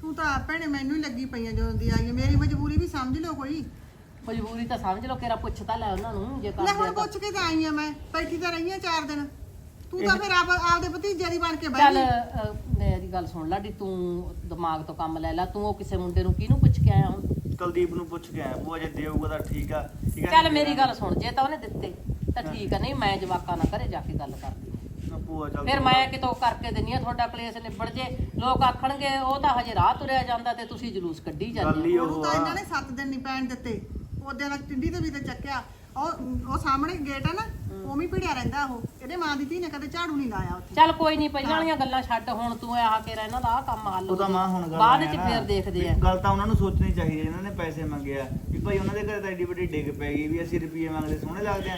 ਤੂੰ ਤਾਂ ਆਪ ਭੈਣੇ ਮੈਨੂੰ ਹੀ ਲੱਗੀ ਪਈਆਂ ਜਦੋਂ ਦੀ ਆਈ ਹੈ। ਮੇਰੀ ਮਜਬੂਰੀ ਵੀ ਸਮਝ ਲਓ ਕੋਈ। ਮਜਬੂਰੀ ਤਾਂ ਸਮਝ ਲਓ ਕਿਹੜਾ ਪੁੱਛ ਤਾਂ ਲੈ ਉਹਨਾਂ ਨੂੰ ਜੇ ਲੈ ਹੁਣ ਪੁੱਛ ਕੇ ਤਾਂ ਆਈ ਆ ਮੈਂ ਬੈਠੀ ਤਾਂ ਰਹੀ ਆ ਚਾਰ ਦਿਨ। ਤੂੰ ਤਾਂ ਫਿਰ ਆਪ ਆਪਦੇ ਭਤੀਜੇ ਦੀ ਬਣ ਕੇ ਬਹਿ ਚੱਲ ਗਈ। ਅਹ, ਮੇਰੀ ਗੱਲ ਸੁਣ ਲਾਡੀ ਤੂੰ ਦਿਮਾਗ ਤੋਂ ਕੰਮ ਲੈ ਲੈ ਤੂੰ ਉਹ ਕਿਸੇ ਮੁੰਡੇ ਨੂੰ ਕਿਹਨੂੰ ਪੁੱਛ ਕੇ ਆਇਆ ਹੁਣ? ਕੁਲਦੀਪ ਨੂੰ ਪੁੱਛ ਕੇ ਆਇਆ ਭੂਆ ਜੇ ਦੇਊਗਾ ਤਾਂ ਠੀਕ ਆ। ਠੀਕ ਆ ਚੱਲ ਮੇਰੀ ਗੱਲ ਸੁਣ ਜੇ ਤਾਂ ਉਹਨੇ ਦਿੱਤੇ ਤਾਂ ਠੀਕ ਆ ਨਹੀਂ ਮੈਂ ਜਵਾਕਾਂ ਨਾਲ ਘਰੇ ਜਾ ਕੇ ਗੱਲ ਕਰਦੀ ਹਾਂ। ਨਾ ਭੂਆ ਚੱਲ ਫਿਰ ਮੈਂ ਕਿਤੋਂ ਕਰਕੇ ਦਿੰਨੀ ਆ ਤੁਹਾਡਾ ਕਲੇਸ਼ ਨਿਬੜ ਜੇ। ਲੋਕ ਆਖਣਗੇ ਉਹ ਤਾਂ ਹਜੇ ਰਾਹ ਤੁਰਿਆ ਜਾਂਦਾ ਤੇ ਤੁਸੀਂ ਜਲੂਸ ਕੱਢੀ ਗੱਲ ਜਾਂਦੇ ਹੀ। ਉਹਨੂੰ ਉਹ ਤਾਂ ਆ। ਇਹਨਾਂ ਨੇ 7 ਦਿਨ ਨਹੀਂ ਪੈਣ ਦਿੱਤੇ। ਉਹਦੇ ਨਾਲ ਟਿੱਡੀ ਤੇ ਵੀ ਤੇ ਚੱਕਿਆ। ਉਹ ਉਹ ਸਾਹਮਣੇ ਗੇਟ ਆ ਨਾ ਉਵੇਂ ਹੀ ਭਿੜਿਆ ਰਹਿੰਦਾ ਉਹ। ਇਹਦੇ ਮਾਂ ਦੀ ਧੀ ਨੇ ਕਦੇ ਝਾੜੂ ਨਹੀਂ ਲਾਇਆ ਉੱਥੇ। ਚੱਲ ਕੋਈ ਨਹੀਂ ਪਹਿਲਾਂ ਵਾਲੀਆਂ ਗੱਲਾਂ ਛੱਡ ਹੁਣ ਤੂੰ ਆਹ ਕੇ ਇਹਨਾਂ ਦਾ ਆਹ ਕੰਮ ਹੱਲ ਉਹ ਤਾਂ ਮਾਂ ਹੁਣ ਗੱਲ ਬਾਅਦ ਆਇਆ ਚ ਨਾ, ਫੇਰ ਦੇਖਦੇ ਆ। ਵੀ ਗੱਲ ਤਾਂ ਉਹਨਾਂ ਨੂੰ ਸੋਚਣੀ ਚਾਹੀਦੀ ਹੈ ਇਹਨਾਂ ਨੇ ਪੈਸੇ ਮੰਗੇ ਆ ਵੀ ਭਾਈ ਉਹਨਾਂ ਦੇ ਘਰੇ ਤਾਂ ਐਡੀ ਵੱਡੀ ਡਿੱਗ ਪੈ ਗਈ ਵੀ ਅਸੀਂ ਰੁਪਏ ਮੰਗਦੇ ਸੋਹਣੇ ਲੱਗਦੇ ਆ।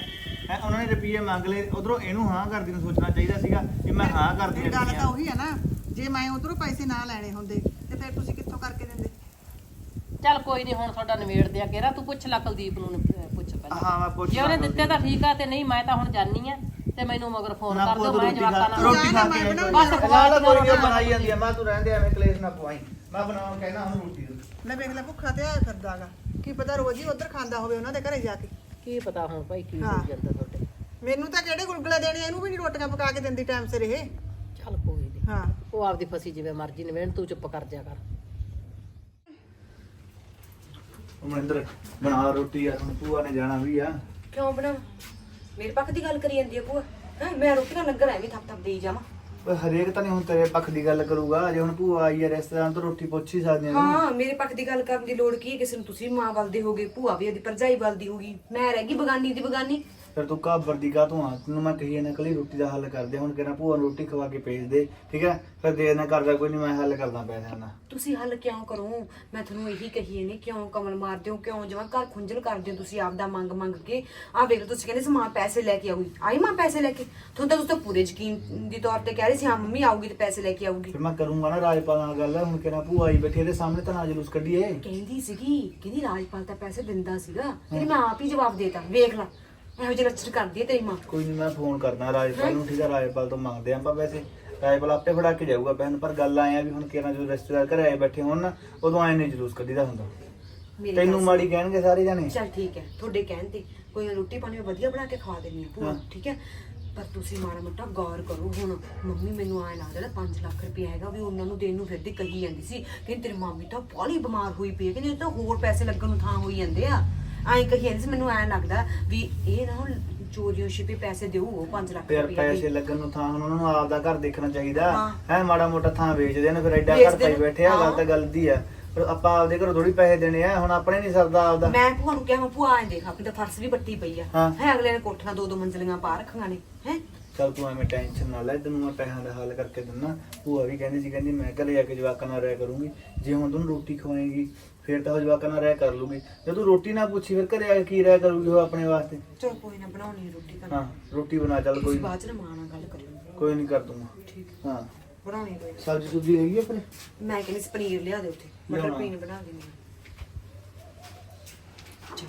ਹੈਂ, ਉਹਨਾਂ ਨੇ ਰੁਪਏ ਮੰਗ ਲਏ ਉਧਰੋਂ ਇਹਨੂੰ ਹਾਂ ਕਰਦੀ ਨੂੰ ਸੋਚਣਾ ਚਾਹੀਦਾ ਸੀਗਾ ਕਿ ਮੈਂ ਹਾਂ ਕਰਦੀ ਇਹ ਗੱਲ ਤਾਂ ਆ ਉਹੀ ਹੈ ਨਾ ਜੇ ਮੈਂ ਉਧਰੋਂ ਪੈਸੇ ਨਾ ਲੈਣੇ ਹੁੰਦੇ ਤੇ ਫਿਰ ਤੁਸੀਂ ਕਿੱਥੋਂ ਕਰਕੇ ਦਿੰਦੇ? ਚੱਲ ਕੋਈ ਨਹੀਂ ਹੁਣ ਤੁਹਾਡਾ ਨਿਬੇੜਦੇ ਆ ਕਿਹੜਾ ਤੂੰ ਪੁੱਛ ਲੈ ਕੁਲਦੀਪ ਨੂੰ ਅਹ ਪੁੱਛ ਪਹਿਲਾਂ। ਹਾਂ ਮੈਂ ਪੁੱਛ ਜੇ ਉਹਨੇ ਲਾਂ ਦਿੱਤੇ ਤਾਂ ਠੀਕ ਆ ਤੇ ਨਹੀਂ ਮੈਂ ਤਾਂ ਹੁਣ ਜਾਣੀ ਆ। ਤੇ ਮੈਨੂੰ ਮਗਰ ਫੋਨ ਨਾ ਕਰ ਦਿਓ ਮੈਂ ਜਵਾਕਾਂ ਨਾਲ ਰੋਟੀ ਖਾ ਮੈਂ ਕੇ ਬਸ ਖਵਾ ਕੋਈ ਦਿਓ ਨਹੀਂ ਬਣਾਈ ਜਾਂਦੀ ਆ ਮੈਂ ਤੂੰ ਰਹਿੰਦੇ ਐਵੇਂ ਕਲੇਸ਼ ਨਾ ਪਵਾਈ। ਮੈਂ ਬਣਾਉਣ ਕਹਿਣਾ ਹੁਣ ਰੋਟੀ ਲੈ ਵੇਖ ਲੈ ਭੁੱਖਾ ਤੇ ਆਇਆ ਫਿਰਦਾਗਾ ਕੀ ਪਤਾ ਰੋਜ਼ ਹੀ ਉਧਰ ਖਾਂਦਾ ਹੋਵੇ ਉਹਨਾਂ ਦੇ ਘਰੇ ਜਾ ਕੇ। ਕੀ ਪਤਾ ਹੁਣ ਭਾਈ ਕੀ ਹਾਂ। ਜਾਂਦਾ ਤੁਹਾਡੇ। ਮੈਨੂੰ ਤਾਂ ਕਿਹੜੇ ਗੁਲਗੁਲੇ ਦੇਣੇ ਇਹਨੂੰ ਵੀ ਨਹੀਂ ਰੋਟੀਆਂ ਪਕਾ ਕੇ ਦਿੰਦੀ ਟਾਈਮ ਸਿਰ ਇਹ। ਚੱਲ ਕੋਈ ਨਹੀਂ ਹਾਂ। ਉਹ ਆਪਦੀ ਫਸੀ ਜਿਵੇਂ ਮਰਜ਼ੀ ਨਵੇਣ ਤੂੰ ਚੁੱਪ ਕਰ ਜਾ ਕਰ। ਉਹ ਮਨਿੰਦਰ ਬਣਾ ਰੋਟੀ ਆ ਹੁਣ ਭੂਆ ਨੇ ਜਾਣਾ ਵੀ ਆ। ਕਿਉਂ ਬਣਾ ਮੇਰੇ ਪੱਖ ਦੀ ਗੱਲ ਕਰੀ ਜਾਂਦੀ ਆ ਭੂਆ। ਹੈਂ ਮੈਂ ਰੋਟੀਆਂ ਲੰਗਰ ਐਵੇਂ ਥੱਪ ਥੱਪ ਦੇਈ ਜਾਵਾਂ। ਓਏ ਹਰੇਕ ਤਾਂ ਨਹੀਂ ਹੁਣ ਤੇਰੇ ਪੱਖ ਦੀ ਗੱਲ ਕਰੂਗਾ। ਜੇ ਹੁਣ ਭੂਆ ਆਈ ਹੈ ਰੈਸਟੋਰੈਂਟ ਤੋਂ ਰੋਟੀ ਪੁੱਛ ਹੀ ਸਕਦੇ ਆ ਹਾਂ ਮੇਰੇ ਪੱਖ ਦੀ ਗੱਲ ਕਰਨ ਦੀ ਲੋੜ ਕੀ ਹੈ? ਕਿਸੇ ਨੂੰ ਤੁਸੀਂ ਮਾਂ ਬਲਦੇ ਹੋਗੇ ਭੂਆ ਵੀ ਉਹਦੀ ਭਰਜਾਈ ਬਲਦੀ ਹੋਗੀ ਮੈਂ ਰਹਿ ਗਈ ਬਗਾਨੀ ਦੀ ਬਗਾਨੀ। ਫਿਰ ਤੂੰ ਘਾਬਰ ਦੀ ਕਾ ਤੂੰ ਆ ਤੈਨੂੰ ਮੈਂ ਕਹੀ ਜਾਂਦਾ ਕਲੀ ਰੋਟੀ ਦਾ ਹੱਲ ਕਰਦੇ ਹੁਣ ਕਿਹਨਾਂ ਭੂਆ ਨੂੰ ਰੋਟੀ ਖਵਾ ਕੇ ਭੇਜ ਦੇ ਠੀਕ ਹੈ? ਫਿਰ ਦੇ ਨਾ ਕਰਦਾ ਕੋਈ ਨਹੀਂ ਮੈਂ ਹੱਲ ਕਰਦਾ ਪੈਸਿਆਂ ਦਾ। ਤੁਸੀਂ ਹੱਲ ਕਿਉਂ ਕਰੋ? ਮੈਂ ਤੁਹਾਨੂੰ ਇਹੀ ਕਹੀ ਨੇ ਕਿਉਂ ਕਮਲ ਮਾਰਦੇ ਹੋ ਕਿਉਂ ਜਮਾ ਘਰ ਖੁੰਝਲ ਕਰਦੇ ਹੋ ਤੁਸੀਂ ਆਪਦਾ ਮੰਗ ਮੰਗ ਕੇ? ਆਹ ਵੇਖ ਲਓ ਤੁਸੀਂ ਕਹਿੰਦੇ ਸੀ ਮਾਂ ਪੈਸੇ ਲੈ ਕੇ ਆਊਗੀ। ਆਈ ਮਾਂ ਪੈਸੇ ਲੈ ਕੇ? ਤੁਹਾਨੂੰ ਤਾਂ ਤੁਸੀਂ ਤਾਂ ਪੂਰੇ ਯਕੀਨ ਦੀ ਤੌਰ ਤੇ ਕਹਿ ਰਹੇ ਸੀ ਹਾਂ ਮੰਮੀ ਆਊਗੀ ਤੇ ਪੈਸੇ ਲੈ ਕੇ ਆਊਗੀ। ਫਿਰ ਮੈਂ ਕਰੂੰਗਾ ਨਾ ਰਾਜਪਾਲ ਨਾਲ ਗੱਲ ਹੁਣ ਕਿਹਨਾਂ ਭੂਆ ਆਈ ਬੈਠੀ ਇਹਦੇ ਸਾਹਮਣੇ ਤਾਂ ਨਾ ਜਲੂਸ ਕੱਢੀਏ ਕਹਿੰਦੀ ਸੀਗੀ ਕਹਿੰਦੀ ਰਾਜਪਾਲ ਤਾਂ ਪੈਸੇ ਦਿੰਦਾ ਸੀਗਾ ਕਹਿੰਦੀ ਮੈਂ ਆਪ ਹੀ ਜਵਾਬ ਦੇਤਾ ਵੇਖ ਲੈ ਇਹੋ ਜਿਹੇ ਲੱਛਣ ਕਰਦੀ ਹੈ ਤੇਰੀ ਮਾਂ। ਕੋਈ ਨਹੀਂ ਮੈਂ ਫੋਨ ਕਰਦਾ ਰਾਜਪਾਲ ਨੂੰ ਠੀਕ ਹੈ ਰਾਜਪਾਲ ਤੋਂ ਮੰਗਦੇ ਆਪਾਂ ਪੈਸੇ। ਰਾਜਪਾਲ ਆਪੇ ਫੜਾ ਕੇ ਜਾਊਗਾ ਪੈਨ ਪਰ ਗੱਲ ਆਏ ਆ ਵੀ ਹੁਣ ਕਿਹਨਾਂ ਜੋ ਰਿਸ਼ਤੇਦਾਰ ਘਰੇ ਆਏ ਬੈਠੇ ਹੋਣ ਨਾ ਉਦੋਂ ਆਏ ਨਹੀਂ ਜਲੂਸ ਕੱਢੀਦਾ ਹੁੰਦਾ। ਮੇਰੀ ਤੈਨੂੰ ਮਾੜੀ ਕਹਿਣਗੇ ਸਾਰੇ ਜਾਣੇ? ਚਲ ਠੀਕ ਹੈ ਤੁਹਾਡੇ ਕਹਿਣ ਤੇ। ਕੋਈ ਨਾ ਰੋਟੀ ਪਾਣੀ ਵਧੀਆ ਬਣਾ ਕੇ ਖਵਾ ਦੇਣੀ ਆ ਭੂਆ ਹਾਂ। ਠੀਕ ਹੈ? ਪਰ ਤੁਸੀਂ ਮਾੜਾ ਮੋਟਾ ਗੌਰ ਕਰੋ ਹੁਣ। ਮੰਮੀ ਮੈਨੂੰ ਆਏ ਲੱਗਦਾ ਨਾ 5 ਲੱਖ ਰੁਪਏ ਹੈਗਾ ਵੀ ਉਹਨਾਂ ਨੂੰ ਦੇਣ ਨੂੰ ਫਿਰਦੀ ਕਹੀ ਜਾਂਦੀ ਸੀ ਕਹਿੰਦੀ ਤੇਰੀ ਮਾਮੀ ਤਾਂ ਬਾਹਲੀ ਬਿਮਾਰ ਹੋਈ ਪਈ ਹੈ ਕਹਿੰਦੀ ਇਹ ਤਾਂ ਹੋਰ ਪੈਸੇ ਲੱਗਣ ਨੂੰ ਥਾਂ ਹੋਈ ਜਾਂਦੇ ਆ। ਐਂ ਕਹੀ ਜਾਂਦੀ ਸੀ ਮੈਨੂੰ ਐਂ ਲੱਗਦਾ ਵੀ ਇਹ ਨਾ ਹੁਣ ਚੋਰੀਓ ਛਿਪੇ ਪੈਸੇ ਦੇਊ ਉਹ 5 ਲੱਖ ਰੁਪਏ ਪੈਸੇ ਲੱਗਣ ਨੂੰ ਥਾਂ ਹੁਣ ਉਹਨਾਂ ਨੂੰ ਆਪਦਾ ਘਰ ਦੇਖਣਾ ਚਾਹੀਦਾ। ਹਾਂ। ਹੈ ਮਾੜਾ ਮੋਟਾ ਥਾਂ ਵੇਚਦੇ ਨੇ ਫਿਰ ਐਡਾ ਵੇਚਦੇ ਘਰ ਪਾਈ ਨੇ, ਬੈਠੇ ਆ ਗੱਲ। ਤਾਂ ਗਲਤੀ ਆ। ਪਰ ਆਪਾਂ ਆਪਦੇ ਘਰੋਂ ਥੋੜੀ ਪੈਸੇ ਦੇਣੇ ਆ ਹੁਣ ਆਪਣੇ ਨਹੀਂ ਸਰਦਾ ਆਪਦਾ। ਮੈਂ ਭੂਆ ਨੂੰ ਕਿਹਾ ਮੈਂ ਭੂਆ ਐਂ ਦੇਖ ਆਪਣੀ ਤਾਂ ਫਰਸ਼ ਵੀ ਬੱਟੀ ਪਈ ਆ। ਹਾਂ। ਹੈ ਅਗਲੇ ਨੇ ਕੋਠੀਆਂ ਦੋ ਦੋ ਮੰਜ਼ਲੀਆਂ ਪਾ ਰੱਖੀਆਂ ਨੇ ਹੈ। ਚੱਲ ਤੂੰ ਐਵੇਂ ਟੈਨਸ਼ਨ ਨਾ ਲੈ ਤੈਨੂੰ ਮੈਂ ਪੈਸਿਆਂ ਦਾ ਹੱਲ ਕਰਕੇ ਦਿੰਦਾ ਭੂਆ ਵੀ ਕਹਿੰਦੀ ਸੀ ਕਹਿੰਦੀ ਮੈਂ ਘਰੇ ਜਾ ਕੇ ਜਵਾਕਾਂ ਨਾਲ ਰਹਿ ਕਰੂੰਗੀ। ਜੇ ਹੁਣ ਤੂੰ ਰੋਟੀ ਖਵਾਏਂਗੀ ਫਿਰ ਤਾਂ ਉਹ ਜਵਾਕਾਂ ਨਾਲ ਰਹਿ ਕਰ ਲੂਗੀ। ਜੇ ਤੂੰ ਰੋਟੀ ਨਾ ਪੁੱਛੀ ਫਿਰ ਘਰੇ ਆ ਕੇ ਕੀ ਰਹਿ ਕਰੂਗੀ ਉਹ ਆਪਣੇ ਵਾਸਤੇ? ਚਲ ਕੋਈ ਨਾ ਬਣਾਉਣੀ ਆ ਰੋਟੀ ਹਾਂ ਰੋਟੀ ਬਣਾ ਚੱਲ ਕੋਈ ਬਾਅਦ ਚ ਨਾ ਮਾਂ ਨਾਲ ਗੱਲ ਕਰਿਓ ਕੋਈ ਨਹੀਂ ਕਰ ਦੂੰਗਾ। ਠੀਕ ਹਾਂ। ਬਣਾਉਣੀ ਕੋਈ ਸਬਜ਼ੀ ਸੁਬਜ਼ੀ ਹੈਗੀ ਆ ਮੈਂ ਕਹਿੰਦੀ ਸੀ ਪਨੀਰ ਲਿਆ ਦੇ ਉੱਥੇ। ਮਟਰ ਲਿਆਉਣਾ। ਪਨੀਰ ਬਣਾ ਦੇਣੀ ਚਲ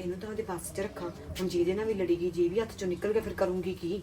ਇਹਨੂੰ ਤਾਂ ਉਹਦੇ ਪਾਸ 'ਚ ਰੱਖਾਂ। ਹੁਣ ਜਿਹਦੇ ਨਾਲ ਵੀ ਲੜੀ ਗਈ ਜੇ ਵੀ ਹੱਥ ਚੋਂ ਨਿਕਲ ਗਿਆ ਫਿਰ ਕਰੂੰਗੀ ਕੀ?